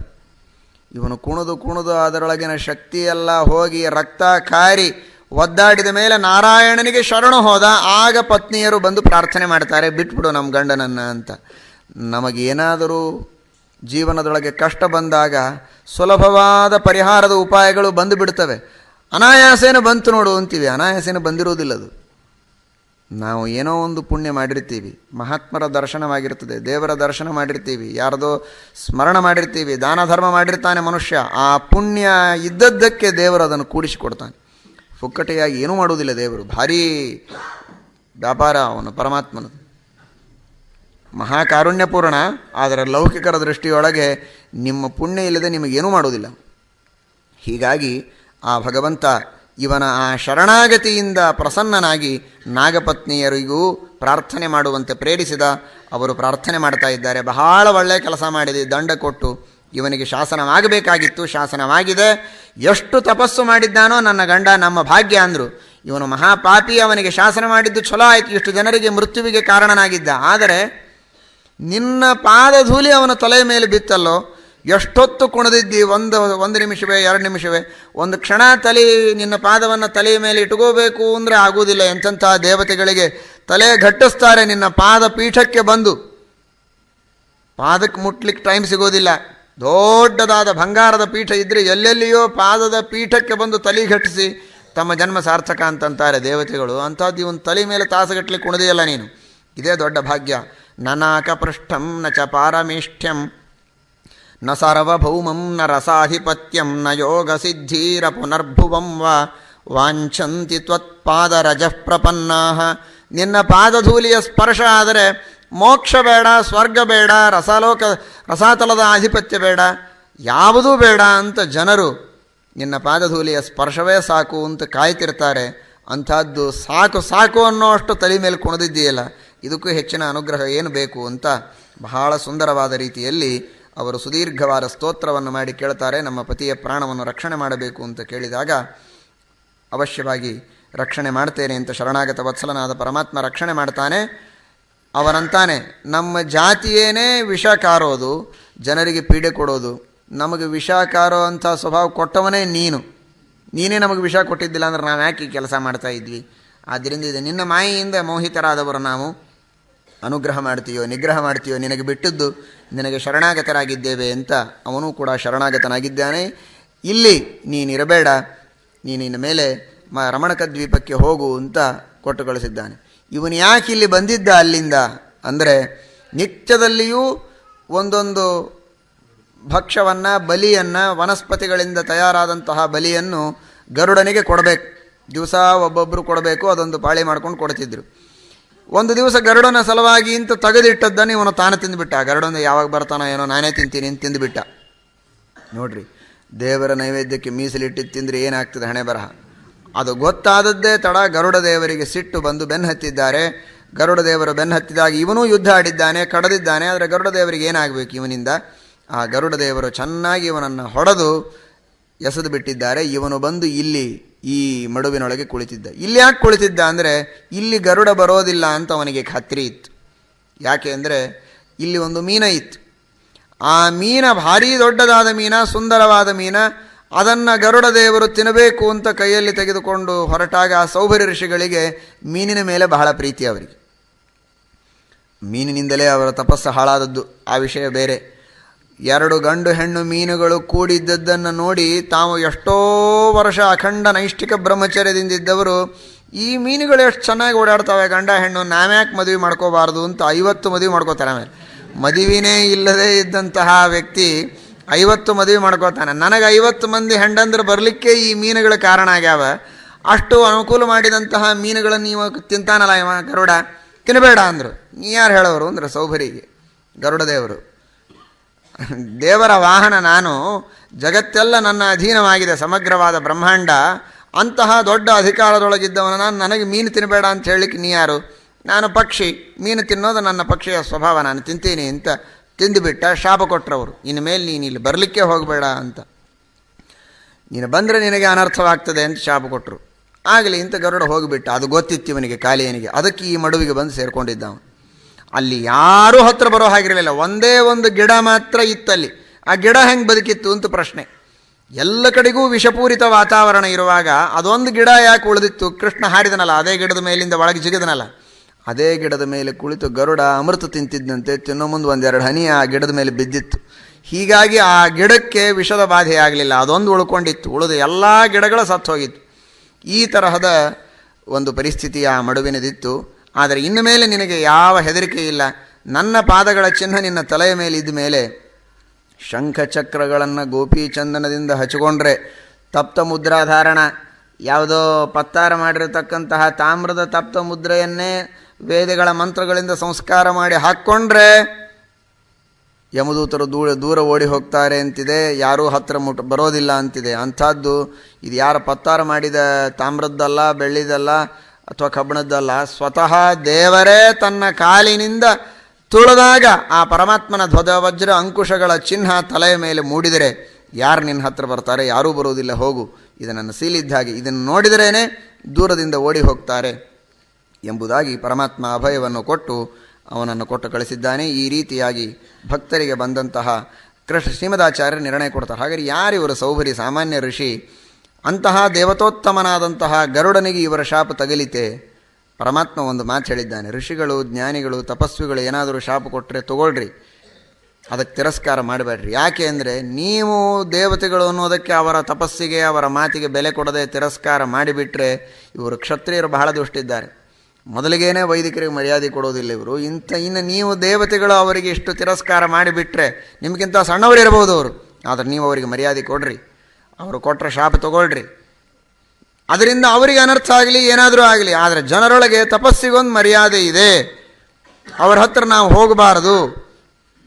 ಇವನು ಕುಣಿದು ಕುಣಿದು ಅದರೊಳಗಿನ ಶಕ್ತಿಯೆಲ್ಲ ಹೋಗಿ ರಕ್ತ ಕಾರಿ ಒದ್ದಾಡಿದ ಮೇಲೆ ನಾರಾಯಣನಿಗೆ ಶರಣು ಹೋದ. ಆಗ ಪತ್ನಿಯರು ಬಂದು ಪ್ರಾರ್ಥನೆ ಮಾಡ್ತಾರೆ, ಬಿಟ್ಬಿಡು ನಮ್ಮ ಗಂಡನನ್ನು ಅಂತ. ನಮಗೇನಾದರೂ ಜೀವನದೊಳಗೆ ಕಷ್ಟ ಬಂದಾಗ ಸುಲಭವಾದ ಪರಿಹಾರದ ಉಪಾಯಗಳು ಬಂದು ಬಿಡ್ತವೆ. ಅನಾಯಾಸೇನ ಬಂತು ನೋಡು ಅಂತೀವಿ. ಅನಾಯಾಸೇನ ಬಂದಿರುವುದಿಲ್ಲ ಅದು. ನಾವು ಏನೋ ಒಂದು ಪುಣ್ಯ ಮಾಡಿರ್ತೀವಿ. ಮಹಾತ್ಮರ ದರ್ಶನವಾಗಿರ್ತದೆ, ದೇವರ ದರ್ಶನ ಮಾಡಿರ್ತೀವಿ, ಯಾರದೋ ಸ್ಮರಣ ಮಾಡಿರ್ತೀವಿ ದಾನ ಧರ್ಮ ಮಾಡಿರ್ತಾನೆ ಮನುಷ್ಯ. ಆ ಪುಣ್ಯ ಇದ್ದದ್ದಕ್ಕೆ ದೇವರು ಅದನ್ನು ಕೂಡಿಸಿಕೊಡ್ತಾನೆ. ಫುಕ್ಕಟೆಯಾಗಿ ಏನೂ ಮಾಡುವುದಿಲ್ಲ ದೇವರು. ಭಾರೀ ವ್ಯಾಪಾರ ಅವನು ಪರಮಾತ್ಮನ ಮಹಾಕಾರುಣ್ಯಪೂರ್ಣ, ಆದರೆ ಲೌಕಿಕರ ದೃಷ್ಟಿಯೊಳಗೆ ನಿಮ್ಮ ಪುಣ್ಯ ಇಲ್ಲದೆ ನಿಮಗೇನೂ ಮಾಡುವುದಿಲ್ಲ. ಹೀಗಾಗಿ ಆ ಭಗವಂತ ಇವನ ಆ ಶರಣಾಗತಿಯಿಂದ ಪ್ರಸನ್ನನಾಗಿ ನಾಗಪತ್ನಿಯರಿಗೂ ಪ್ರಾರ್ಥನೆ ಮಾಡುವಂತೆ ಪ್ರೇರಿಸಿದ, ಅವರು ಪ್ರಾರ್ಥನೆ ಮಾಡ್ತಾ ಇದ್ದಾರೆ. ಬಹಳ ಒಳ್ಳೆಯ ಕೆಲಸ ಮಾಡಿದೆ, ದಂಡ ಕೊಟ್ಟು ಇವನಿಗೆ ಶಾಸನವಾಗಬೇಕಾಗಿತ್ತು, ಶಾಸನವಾಗಿದೆ. ಎಷ್ಟು ತಪಸ್ಸು ಮಾಡಿದ್ದಾನೋ ನನ್ನ ಗಂಡ ನಮ್ಮ ಭಾಗ್ಯ ಅಂದರು. ಇವನು ಮಹಾಪಾಪಿ, ಅವನಿಗೆ ಶಾಸನ ಮಾಡಿದ್ದು ಛಲೋ ಆಯಿತು, ಇಷ್ಟು ಜನರಿಗೆ ಮೃತ್ಯುವಿಗೆ ಕಾರಣನಾಗಿದ್ದ. ಆದರೆ ನಿನ್ನ ಪಾದಧೂಲಿ ಅವನ ತಲೆಯ ಮೇಲೆ ಬಿತ್ತಲ್ಲೋ? ಎಷ್ಟೊತ್ತು ಕುಣಿದಿದ್ದಿ? ಒಂದು ಒಂದು ನಿಮಿಷವೇ, ಎರಡು ನಿಮಿಷವೇ. ಒಂದು ಕ್ಷಣ ತಲೆ, ನಿನ್ನ ಪಾದವನ್ನು ತಲೆಯ ಮೇಲೆ ಇಟ್ಕೋಬೇಕು ಅಂದರೆ ಆಗುವುದಿಲ್ಲ. ಎಂಥ ದೇವತೆಗಳಿಗೆ ತಲೆ ಘಟ್ಟಿಸ್ತಾರೆ, ನಿನ್ನ ಪಾದ ಪೀಠಕ್ಕೆ ಬಂದು. ಪಾದಕ್ಕೆ ಮುಟ್ಲಿಕ್ಕೆ ಟೈಮ್ ಸಿಗೋದಿಲ್ಲ. ದೊಡ್ಡದಾದ ಬಂಗಾರದ ಪೀಠ ಇದ್ದರೆ ಎಲ್ಲೆಲ್ಲಿಯೋ ಪಾದದ ಪೀಠಕ್ಕೆ ಬಂದು ತಲೆ ಘಟ್ಟಿಸಿ ತಮ್ಮ ಜನ್ಮ ಸಾರ್ಥಕ ಅಂತಂತಾರೆ ದೇವತೆಗಳು. ಅಂಥದ್ದು ಇವನು ತಲೆ ಮೇಲೆ ತಾಸುಗಟ್ಟಲೆ ಕುಣದೆಯಲ್ಲ ನೀನು. ಇದೇ ದೊಡ್ಡ ಭಾಗ್ಯ. ನನಾಕಪೃಷ್ಠಂ ನ ಚ ಪಾರಮೇಷ್ಠ್ಯಂ. ನ ಸಾರ್ವಭೌಮಂ ನ ರಸಾಧಿಪತ್ಯಂ ನ ಯೋಗ ಸಿದ್ಧೀರ ಪುನರ್ಭುವಂ ವಾ ವಾಂಛಂತಿ ತ್ವತ್ಪಾದರಜಃ ಪ್ರಪನ್ನಾ ನಿನ್ನ ಪಾದಧೂಲಿಯ ಸ್ಪರ್ಶ ಆದರೆ ಮೋಕ್ಷ ಬೇಡ, ಸ್ವರ್ಗ ಬೇಡ, ರಸಲೋಕ, ರಸಾತಲದ ಆಧಿಪತ್ಯ ಬೇಡ, ಯಾವುದೂ ಬೇಡ ಅಂತ ಜನರು ನಿನ್ನ ಪಾದಧೂಲಿಯ ಸ್ಪರ್ಶವೇ ಸಾಕು ಅಂತ ಕಾಯ್ತಿರ್ತಾರೆ. ಅಂಥದ್ದು ಸಾಕು ಸಾಕು ಅನ್ನೋ ಅಷ್ಟು ತಲೆ ಮೇಲೆ ಕುಣಿದಿದ್ದೀಯಲ್ಲ, ಇದಕ್ಕೂ ಹೆಚ್ಚಿನ ಅನುಗ್ರಹ ಏನು ಬೇಕು ಅಂತ ಬಹಳ ಸುಂದರವಾದ ರೀತಿಯಲ್ಲಿ ಅವರು ಸುದೀರ್ಘವಾದ ಸ್ತೋತ್ರವನ್ನು ಮಾಡಿ ಕೇಳ್ತಾರೆ. ನಮ್ಮ ಪತಿಯ ಪ್ರಾಣವನ್ನು ರಕ್ಷಣೆ ಮಾಡಬೇಕು ಅಂತ ಕೇಳಿದಾಗ ಅವಶ್ಯವಾಗಿ ರಕ್ಷಣೆ ಮಾಡ್ತೇನೆ ಅಂತ ಶರಣಾಗತ ವತ್ಸಲನಾದ ಪರಮಾತ್ಮ ರಕ್ಷಣೆ ಮಾಡ್ತಾನೆ. ಅವನಂತಾನೆ ನಮ್ಮ ಜಾತಿಯೇನೇ ವಿಷ ಕಾರೋದು, ಜನರಿಗೆ ಪೀಡೆ ಕೊಡೋದು, ನಮಗೆ ವಿಷ ಕಾರೋ ಅಂಥ ಸ್ವಭಾವ ಕೊಟ್ಟವನೇ ನೀನು. ನೀನೇ ನಮಗೆ ವಿಷ ಕೊಟ್ಟಿದ್ದಿಲ್ಲ ಅಂದ್ರೆ ನಾವು ಯಾಕೆ ಕೆಲಸ ಮಾಡ್ತಾ ಇದ್ವಿ? ಆದ್ದರಿಂದ ಇದು ನಿನ್ನ ಮಾಯೆಯಿಂದ ಮೋಹಿತರಾದವರು ನಾವು. ಅನುಗ್ರಹ ಮಾಡ್ತೀಯೋ, ನಿಗ್ರಹ ಮಾಡ್ತೀಯೋ, ನಿನಗೆ ಬಿಟ್ಟದ್ದು ನಿನಗೆ ಶರಣಾಗತರಾಗಿದ್ದೇವೆ ಅಂತ ಅವನು ಕೂಡ ಶರಣಾಗತನಾಗಿದ್ದಾನೆ. ಇಲ್ಲಿ ನೀನಿರಬೇಡ ನೀನಿನ ಮೇಲೆ ಮ ರಮಣಕ ದ್ವೀಪಕ್ಕೆ ಹೋಗು ಅಂತ ಕೊಟ್ಟು ಕಳಿಸಿದ್ದಾನೆ ಇವನು ಯಾಕೆ ಇಲ್ಲಿ ಬಂದಿದ್ದ ಅಲ್ಲಿಂದ? ಅಂದರೆ ನಿತ್ಯದಲ್ಲಿಯೂ ಒಂದೊಂದು ಭಕ್ಷ್ಯವನ್ನು, ಬಲಿಯನ್ನು, ವನಸ್ಪತಿಗಳಿಂದ ತಯಾರಾದಂತಹ ಬಲಿಯನ್ನು ಗರುಡನಿಗೆ ಕೊಡಬೇಕು. ದಿವಸ ಒಬ್ಬೊಬ್ಬರು ಕೊಡಬೇಕು, ಅದೊಂದು ಪಾಳಿ ಮಾಡ್ಕೊಂಡು ಕೊಡ್ತಿದ್ರು. ಒಂದು ದಿವಸ ಗರುಡನ ಸಲುವಾಗಿ ಇಂತ ತೆಗೆದಿಟ್ಟದ್ದನ್ನು ಇವನು ತಾನು ತಿಂದುಬಿಟ್ಟ. ಗರುಡನ ಯಾವಾಗ ಬರ್ತಾನೋ ಏನೋ ನಾನೇ ತಿಂತೀನಿ ಅಂತ ತಿಂದುಬಿಟ್ಟ. ನೋಡ್ರಿ, ದೇವರ ನೈವೇದ್ಯಕ್ಕೆ ಮೀಸಲಿಟ್ಟಿದ್ದು ತಿಂದರೆ ಏನಾಗ್ತದೆ ಹಣೆ ಬರಹ ಅದು ಗೊತ್ತಾದದ್ದೇ ತಡ ಗರುಡ ದೇವರಿಗೆ ಸಿಟ್ಟು ಬಂದು ಬೆನ್ನು ಹತ್ತಿದ್ದಾರೆ. ಗರುಡ ದೇವರು ಬೆನ್ನು ಹತ್ತಿದಾಗ ಇವನೂ ಯುದ್ಧ ಆಡಿದ್ದಾನೆ, ಕಡದಿದ್ದಾನೆ, ಆದರೆ ಗರುಡ ದೇವರಿಗೆ ಏನಾಗಬೇಕು ಇವನಿಂದ? ಆ ಗರುಡ ದೇವರು ಚೆನ್ನಾಗಿ ಇವನನ್ನು ಹೊಡೆದು ಎಸೆದು ಬಿಟ್ಟಿದ್ದಾರೆ. ಇವನು ಬಂದು ಇಲ್ಲಿ ಈ ಮಡುವಿನೊಳಗೆ ಕುಳಿತಿದ್ದ. ಇಲ್ಲಿ ಯಾಕೆ ಕುಳಿತಿದ್ದ ಅಂದರೆ, ಇಲ್ಲಿ ಗರುಡ ಬರೋದಿಲ್ಲ ಅಂತ ಅವನಿಗೆ ಖಾತ್ರಿ ಇತ್ತು. ಯಾಕೆ ಅಂದರೆ, ಇಲ್ಲಿ ಒಂದು ಮೀನ ಇತ್ತು. ಆ ಮೀನ ಭಾರೀ ದೊಡ್ಡದಾದ ಮೀನ, ಸುಂದರವಾದ ಮೀನ ಅದನ್ನು ಗರುಡ ದೇವರು ತಿನ್ನಬೇಕು ಅಂತ ಕೈಯಲ್ಲಿ ತೆಗೆದುಕೊಂಡು ಹೊರಟಾಗ ಆ ಸೌಭರಿ ಋಷಿಗಳಿಗೆ ಮೀನಿನ ಮೇಲೆ ಬಹಳ ಪ್ರೀತಿ ಅವರಿಗೆ. ಮೀನಿನಿಂದಲೇ ಅವರ ತಪಸ್ಸು ಹಾಳಾದದ್ದು. ಆ ವಿಷಯ ಬೇರೆ. ಎರಡು ಗಂಡು ಹೆಣ್ಣು ಮೀನುಗಳು ಕೂಡಿದ್ದದ್ದನ್ನು ನೋಡಿ ತಾವು ಎಷ್ಟೋ ವರ್ಷ ಅಖಂಡ ನೈಷ್ಠಿಕ ಬ್ರಹ್ಮಚರ್ಯದಿಂದಿದ್ದವರು ಈ ಮೀನುಗಳು ಎಷ್ಟು ಚೆನ್ನಾಗಿ ಓಡಾಡ್ತವೆ ಗಂಡ ಹೆಣ್ಣು, ನಾವ್ಯಾಕೆ ಮದುವೆ ಮಾಡ್ಕೋಬಾರ್ದು ಅಂತ ಐವತ್ತು ಮದುವೆ ಮಾಡ್ಕೋತಾರೆ ಆಮೇಲೆ. ಮದುವೆನೇ ಇಲ್ಲದೇ ಇದ್ದಂತಹ ವ್ಯಕ್ತಿ ಐವತ್ತು ಮದುವೆ ಮಾಡ್ಕೋತಾನೆ ನನಗೆ ಐವತ್ತು ಮಂದಿ ಹೆಂಡಂದ್ರೆ ಬರಲಿಕ್ಕೆ ಈ ಮೀನುಗಳ ಕಾರಣ ಆಗ್ಯಾವ. ಅಷ್ಟು ಅನುಕೂಲ ಮಾಡಿದಂತಹ ಮೀನುಗಳನ್ನು ನೀವು ತಿಂತಾನಲ್ಲ ಇವ ಗರುಡ. ತಿನ್ನಬೇಡ ಅಂದರು. ನೀ ಯಾರು ಹೇಳೋರು? ಅಂದ್ರೆ ಸೌಭರಿಗೆ ಗರುಡ ದೇವರು ದೇವರ ವಾಹನ ನಾನು, ಜಗತ್ತೆಲ್ಲ ನನ್ನ ಅಧೀನವಾಗಿದೆ, ಸಮಗ್ರವಾದ ಬ್ರಹ್ಮಾಂಡ. ಅಂತಹ ದೊಡ್ಡ ಅಧಿಕಾರದೊಳಗಿದ್ದವನ ನಾನು, ನನಗೆ ಮೀನು ತಿನ್ನಬೇಡ ಅಂತ ಹೇಳಲಿಕ್ಕೆ ನೀ ಯಾರು? ನಾನು ಪಕ್ಷಿ. ಮೀನು ತಿನ್ನೋದು ನನ್ನ ಪಕ್ಷಿಯ ಸ್ವಭಾವ. ನಾನು ತಿಂತೀನಿ ಅಂತ ತಿಂದುಬಿಟ್ಟ ಶಾಪ ಕೊಟ್ಟರವರು ಇನ್ನು ಮೇಲೆ ನೀನು ಇಲ್ಲಿ ಬರಲಿಕ್ಕೆ ಹೋಗಬೇಡ ಅಂತ. ನೀನು ಬಂದರೆ ನಿನಗೆ ಅನರ್ಥವಾಗ್ತದೆ ಅಂತ ಶಾಪ ಕೊಟ್ಟರು ಆಗಲಿ ಇಂಥ ಗರುಡ ಹೋಗಿಬಿಟ್ಟ. ಅದು ಗೊತ್ತಿತ್ತು ಇವನಿಗೆ ಕಾಲಿಯನಿಗೆ ಅದಕ್ಕೆ ಈ ಮಡುವಿಗೆ ಬಂದು ಸೇರಿಕೊಂಡಿದ್ದ ಅವನು ಅಲ್ಲಿ ಯಾರೂ ಹತ್ರ ಬರೋ ಹಾಗಿರಲಿಲ್ಲ. ಒಂದೇ ಒಂದು ಗಿಡ ಮಾತ್ರ ಇತ್ತಲ್ಲಿ. ಆ ಗಿಡ ಹೆಂಗೆ ಬದುಕಿತ್ತು ಅಂತ ಪ್ರಶ್ನೆ. ಎಲ್ಲ ಕಡೆಗೂ ವಿಷಪೂರಿತ ವಾತಾವರಣ ಇರುವಾಗ ಅದೊಂದು ಗಿಡ ಯಾಕೆ ಉಳಿದಿತ್ತು? ಕೃಷ್ಣ ಹಾರಿದನಲ್ಲ, ಅದೇ ಗಿಡದ ಮೇಲಿಂದ ಒಳಗೆ ಜಿಗಿದನಲ್ಲ. ಅದೇ ಗಿಡದ ಮೇಲೆ ಕುಳಿತು ಗರುಡ ಅಮೃತ ತಿಂತಿದ್ದಂತೆ ತಿನ್ನೋ ಮುಂದೆ ಒಂದೆರಡು ಹನಿ ಆ ಗಿಡದ ಮೇಲೆ ಬಿದ್ದಿತ್ತು. ಹೀಗಾಗಿ ಆ ಗಿಡಕ್ಕೆ ವಿಷದ ಬಾಧೆ ಆಗಲಿಲ್ಲ. ಅದೊಂದು ಉಳ್ಕೊಂಡಿತ್ತು. ಉಳಿದ ಎಲ್ಲ ಗಿಡಗಳು ಸತ್ತು ಹೋಗಿತ್ತು ಈ ತರಹದ ಒಂದು ಪರಿಸ್ಥಿತಿ ಆ ಮಡುವಿನದಿತ್ತು. ಆದರೆ ಇನ್ನು ಮೇಲೆ ನಿನಗೆ ಯಾವ ಹೆದರಿಕೆ ಇಲ್ಲ. ನನ್ನ ಪಾದಗಳ ಚಿಹ್ನ ನಿನ್ನ ತಲೆಯ ಮೇಲೆ ಇದ್ದ ಮೇಲೆ ಶಂಖಚಕ್ರಗಳನ್ನು ಗೋಪೀಚಂದನದಿಂದ ಹಚ್ಕೊಂಡ್ರೆ ತಪ್ತ ಮುದ್ರಾಧಾರಣ. ಯಾವುದೋ ಪತ್ತಾರ ಮಾಡಿರತಕ್ಕಂತಹ ತಾಮ್ರದ ತಪ್ತ ಮುದ್ರೆಯನ್ನೇ ವೇದಗಳ ಮಂತ್ರಗಳಿಂದ ಸಂಸ್ಕಾರ ಮಾಡಿ ಹಾಕ್ಕೊಂಡ್ರೆ ಯಮದೂತರು ದೂರ ದೂರ ಓಡಿ ಹೋಗ್ತಾರೆ ಅಂತಿದೆ, ಯಾರೂ ಹತ್ತಿರ ಮುಟ್ ಬರೋದಿಲ್ಲ ಅಂತಿದೆ. ಅಂಥದ್ದು ಇದು ಯಾರು ಪತ್ತಾರ ಮಾಡಿದ ತಾಮ್ರದ್ದಲ್ಲ ಬೆಳ್ಳಿದಲ್ಲ ಅಥವಾ ಕಬ್ಬಣದ್ದಲ್ಲ ಸ್ವತಃ ದೇವರೇ ತನ್ನ ಕಾಲಿನಿಂದ ತುಳಿದಾಗ ಆ ಪರಮಾತ್ಮನ ಧ್ವಜ ವಜ್ರ ಅಂಕುಶಗಳ ಚಿಹ್ನ ತಲೆಯ ಮೇಲೆ ಮೂಡಿದರೆ ಯಾರು ನಿನ್ನ ಹತ್ರ ಬರ್ತಾರೆ, ಯಾರೂ ಬರುವುದಿಲ್ಲ, ಹೋಗು. ಇದನ್ನು ಸೀಲಿದ್ದ ಹಾಗೆ. ಇದನ್ನು ನೋಡಿದರೇನೆ ದೂರದಿಂದ ಓಡಿ ಹೋಗ್ತಾರೆ. ಎಂಬುದಾಗಿ ಪರಮಾತ್ಮ ಅಭಯವನ್ನು ಕೊಟ್ಟು ಅವನನ್ನು ಕೊಟ್ಟು ಕಳಿಸಿದ್ದಾನೆ. ಈ ರೀತಿಯಾಗಿ ಭಕ್ತರಿಗೆ ಬಂದಂತಹ ಕೃಷ್ಣ ಶ್ರೀಮದಾಚಾರ್ಯ ನಿರ್ಣಯ ಕೊಡ್ತಾರೆ. ಹಾಗಾದರೆ ಯಾರಿವರು ಸೌಭರಿ ಸಾಮಾನ್ಯ ಋಷಿ? ಅಂತಹ ದೇವತೋತ್ತಮನಾದಂತಹ ಗರುಡನಿಗೆ ಇವರ ಶಾಪ ತಗಲಿತೆ. ಪರಮಾತ್ಮ ಒಂದು ಮಾತು ಹೇಳಿದ್ದಾನೆ. ಋಷಿಗಳು, ಜ್ಞಾನಿಗಳು, ತಪಸ್ವಿಗಳು ಏನಾದರೂ ಶಾಪ ಕೊಟ್ಟರೆ ತಗೊಳ್ರಿ. ಅದಕ್ಕೆ ತಿರಸ್ಕಾರ ಮಾಡಬೇಡ್ರಿ. ಯಾಕೆ ಅಂದರೆ ನೀವು ದೇವತೆಗಳು ಅನ್ನೋದಕ್ಕೆ ಅವರ ತಪಸ್ಸಿಗೆ, ಅವರ ಮಾತಿಗೆ ಬೆಲೆ ಕೊಡದೆ ತಿರಸ್ಕಾರ ಮಾಡಿಬಿಟ್ರೆ ಇವರು ಕ್ಷತ್ರಿಯರು ಬಹಳ ದುಷ್ಟಿದ್ದಾರೆ. ಮೊದಲಿಗೇನೆ ವೈದಿಕರಿಗೆ ಮರ್ಯಾದೆ ಕೊಡೋದಿಲ್ಲ ಇವರು. ಇಂಥ, ಇನ್ನು ನೀವು ದೇವತೆಗಳು ಅವರಿಗೆ ಇಷ್ಟು ತಿರಸ್ಕಾರ ಮಾಡಿಬಿಟ್ರೆ ನಿಮಗಿಂತ ಸಣ್ಣವರು ಇರಬಹುದು ಅವರು. ಆದರೆ ನೀವು ಅವರಿಗೆ ಮರ್ಯಾದೆ ಕೊಡ್ರಿ. ಅವರು ಕೊಟ್ಟರೆ ಶಾಪ ತಗೊಳ್ರಿ. ಅದರಿಂದ ಅವರಿಗೆ ಅನರ್ಥ ಆಗಲಿ, ಏನಾದರೂ ಆಗಲಿ, ಆದರೆ ಜನರೊಳಗೆ ತಪಸ್ಸಿಗೊಂದು ಮರ್ಯಾದೆ ಇದೆ. ಅವರ ಹತ್ರ ನಾವು ಹೋಗಬಾರದು.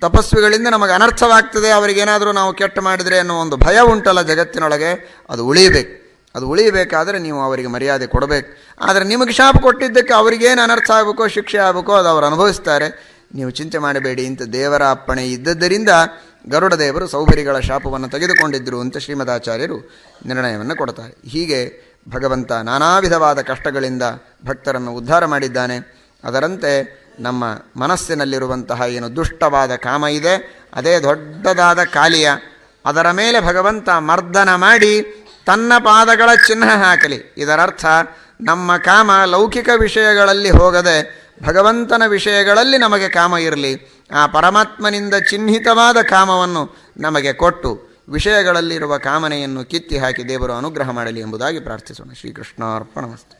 ತಪಸ್ವಿಗಳಿಂದ ನಮಗೆ ಅನರ್ಥವಾಗ್ತದೆ, ಅವರಿಗೇನಾದರೂ ನಾವು ಕೆಟ್ಟ ಮಾಡಿದರೆ ಅನ್ನೋ ಒಂದು ಭಯ ಉಂಟಲ್ಲ ಜಗತ್ತಿನೊಳಗೆ, ಅದು ಉಳಿಯಬೇಕು ಅದು ಉಳಿಯಬೇಕಾದರೆ ನೀವು ಅವರಿಗೆ ಮರ್ಯಾದೆ ಕೊಡಬೇಕು. ಆದರೆ ನಿಮಗೆ ಶಾಪ ಕೊಟ್ಟಿದ್ದಕ್ಕೆ ಅವರಿಗೇನು ಅನರ್ಥ ಆಗಬೇಕೋ, ಶಿಕ್ಷೆ ಆಗಬೇಕೋ ಅದು ಅವರು ಅನುಭವಿಸ್ತಾರೆ. ನೀವು ಚಿಂತೆ ಮಾಡಬೇಡಿ, ಇಂಥ ದೇವರ ಅಪ್ಪಣೆ ಇದ್ದದ್ದರಿಂದ ಗರುಡ ದೇವರು ಸೌಭರಿಗಳ ಶಾಪವನ್ನು ತೆಗೆದುಕೊಂಡಿದ್ದರು ಅಂತ ಶ್ರೀಮದಾಚಾರ್ಯರು ನಿರ್ಣಯವನ್ನು ಕೊಡ್ತಾರೆ. ಹೀಗೆ ಭಗವಂತ ನಾನಾ ವಿಧವಾದ ಕಷ್ಟಗಳಿಂದ ಭಕ್ತರನ್ನು ಉದ್ಧಾರ ಮಾಡಿದ್ದಾನೆ. ಅದರಂತೆ ನಮ್ಮ ಮನಸ್ಸಿನಲ್ಲಿರುವಂತಹ ಏನು ದುಷ್ಟವಾದ ಕಾಮ ಇದೆ, ಅದೇ ದೊಡ್ಡದಾದ ಕಾಲಿಯ ಅದರ ಮೇಲೆ ಭಗವಂತ ಮರ್ದನ ಮಾಡಿ ತನ್ನ ಪಾದಗಳ ಚಿಹ್ನ ಹಾಕಲಿ. ಇದರರ್ಥ, ನಮ್ಮ ಕಾಮ ಲೌಕಿಕ ವಿಷಯಗಳಲ್ಲಿ ಹೋಗದೆ ಭಗವಂತನ ವಿಷಯಗಳಲ್ಲಿ ನಮಗೆ ಕಾಮ ಇರಲಿ. ಆ ಪರಮಾತ್ಮನಿಂದ ಚಿಹ್ನಿತವಾದ ಕಾಮವನ್ನು ನಮಗೆ ಕೊಟ್ಟು ವಿಷಯಗಳಲ್ಲಿರುವ ಕಾಮನೆಯನ್ನು ಕಿತ್ತಿ ಹಾಕಿ ದೇವರು ಅನುಗ್ರಹ ಮಾಡಲಿ ಎಂಬುದಾಗಿ ಪ್ರಾರ್ಥಿಸೋಣ. ಶ್ರೀಕೃಷ್ಣಾರ್ಪಣಮಸ್ತು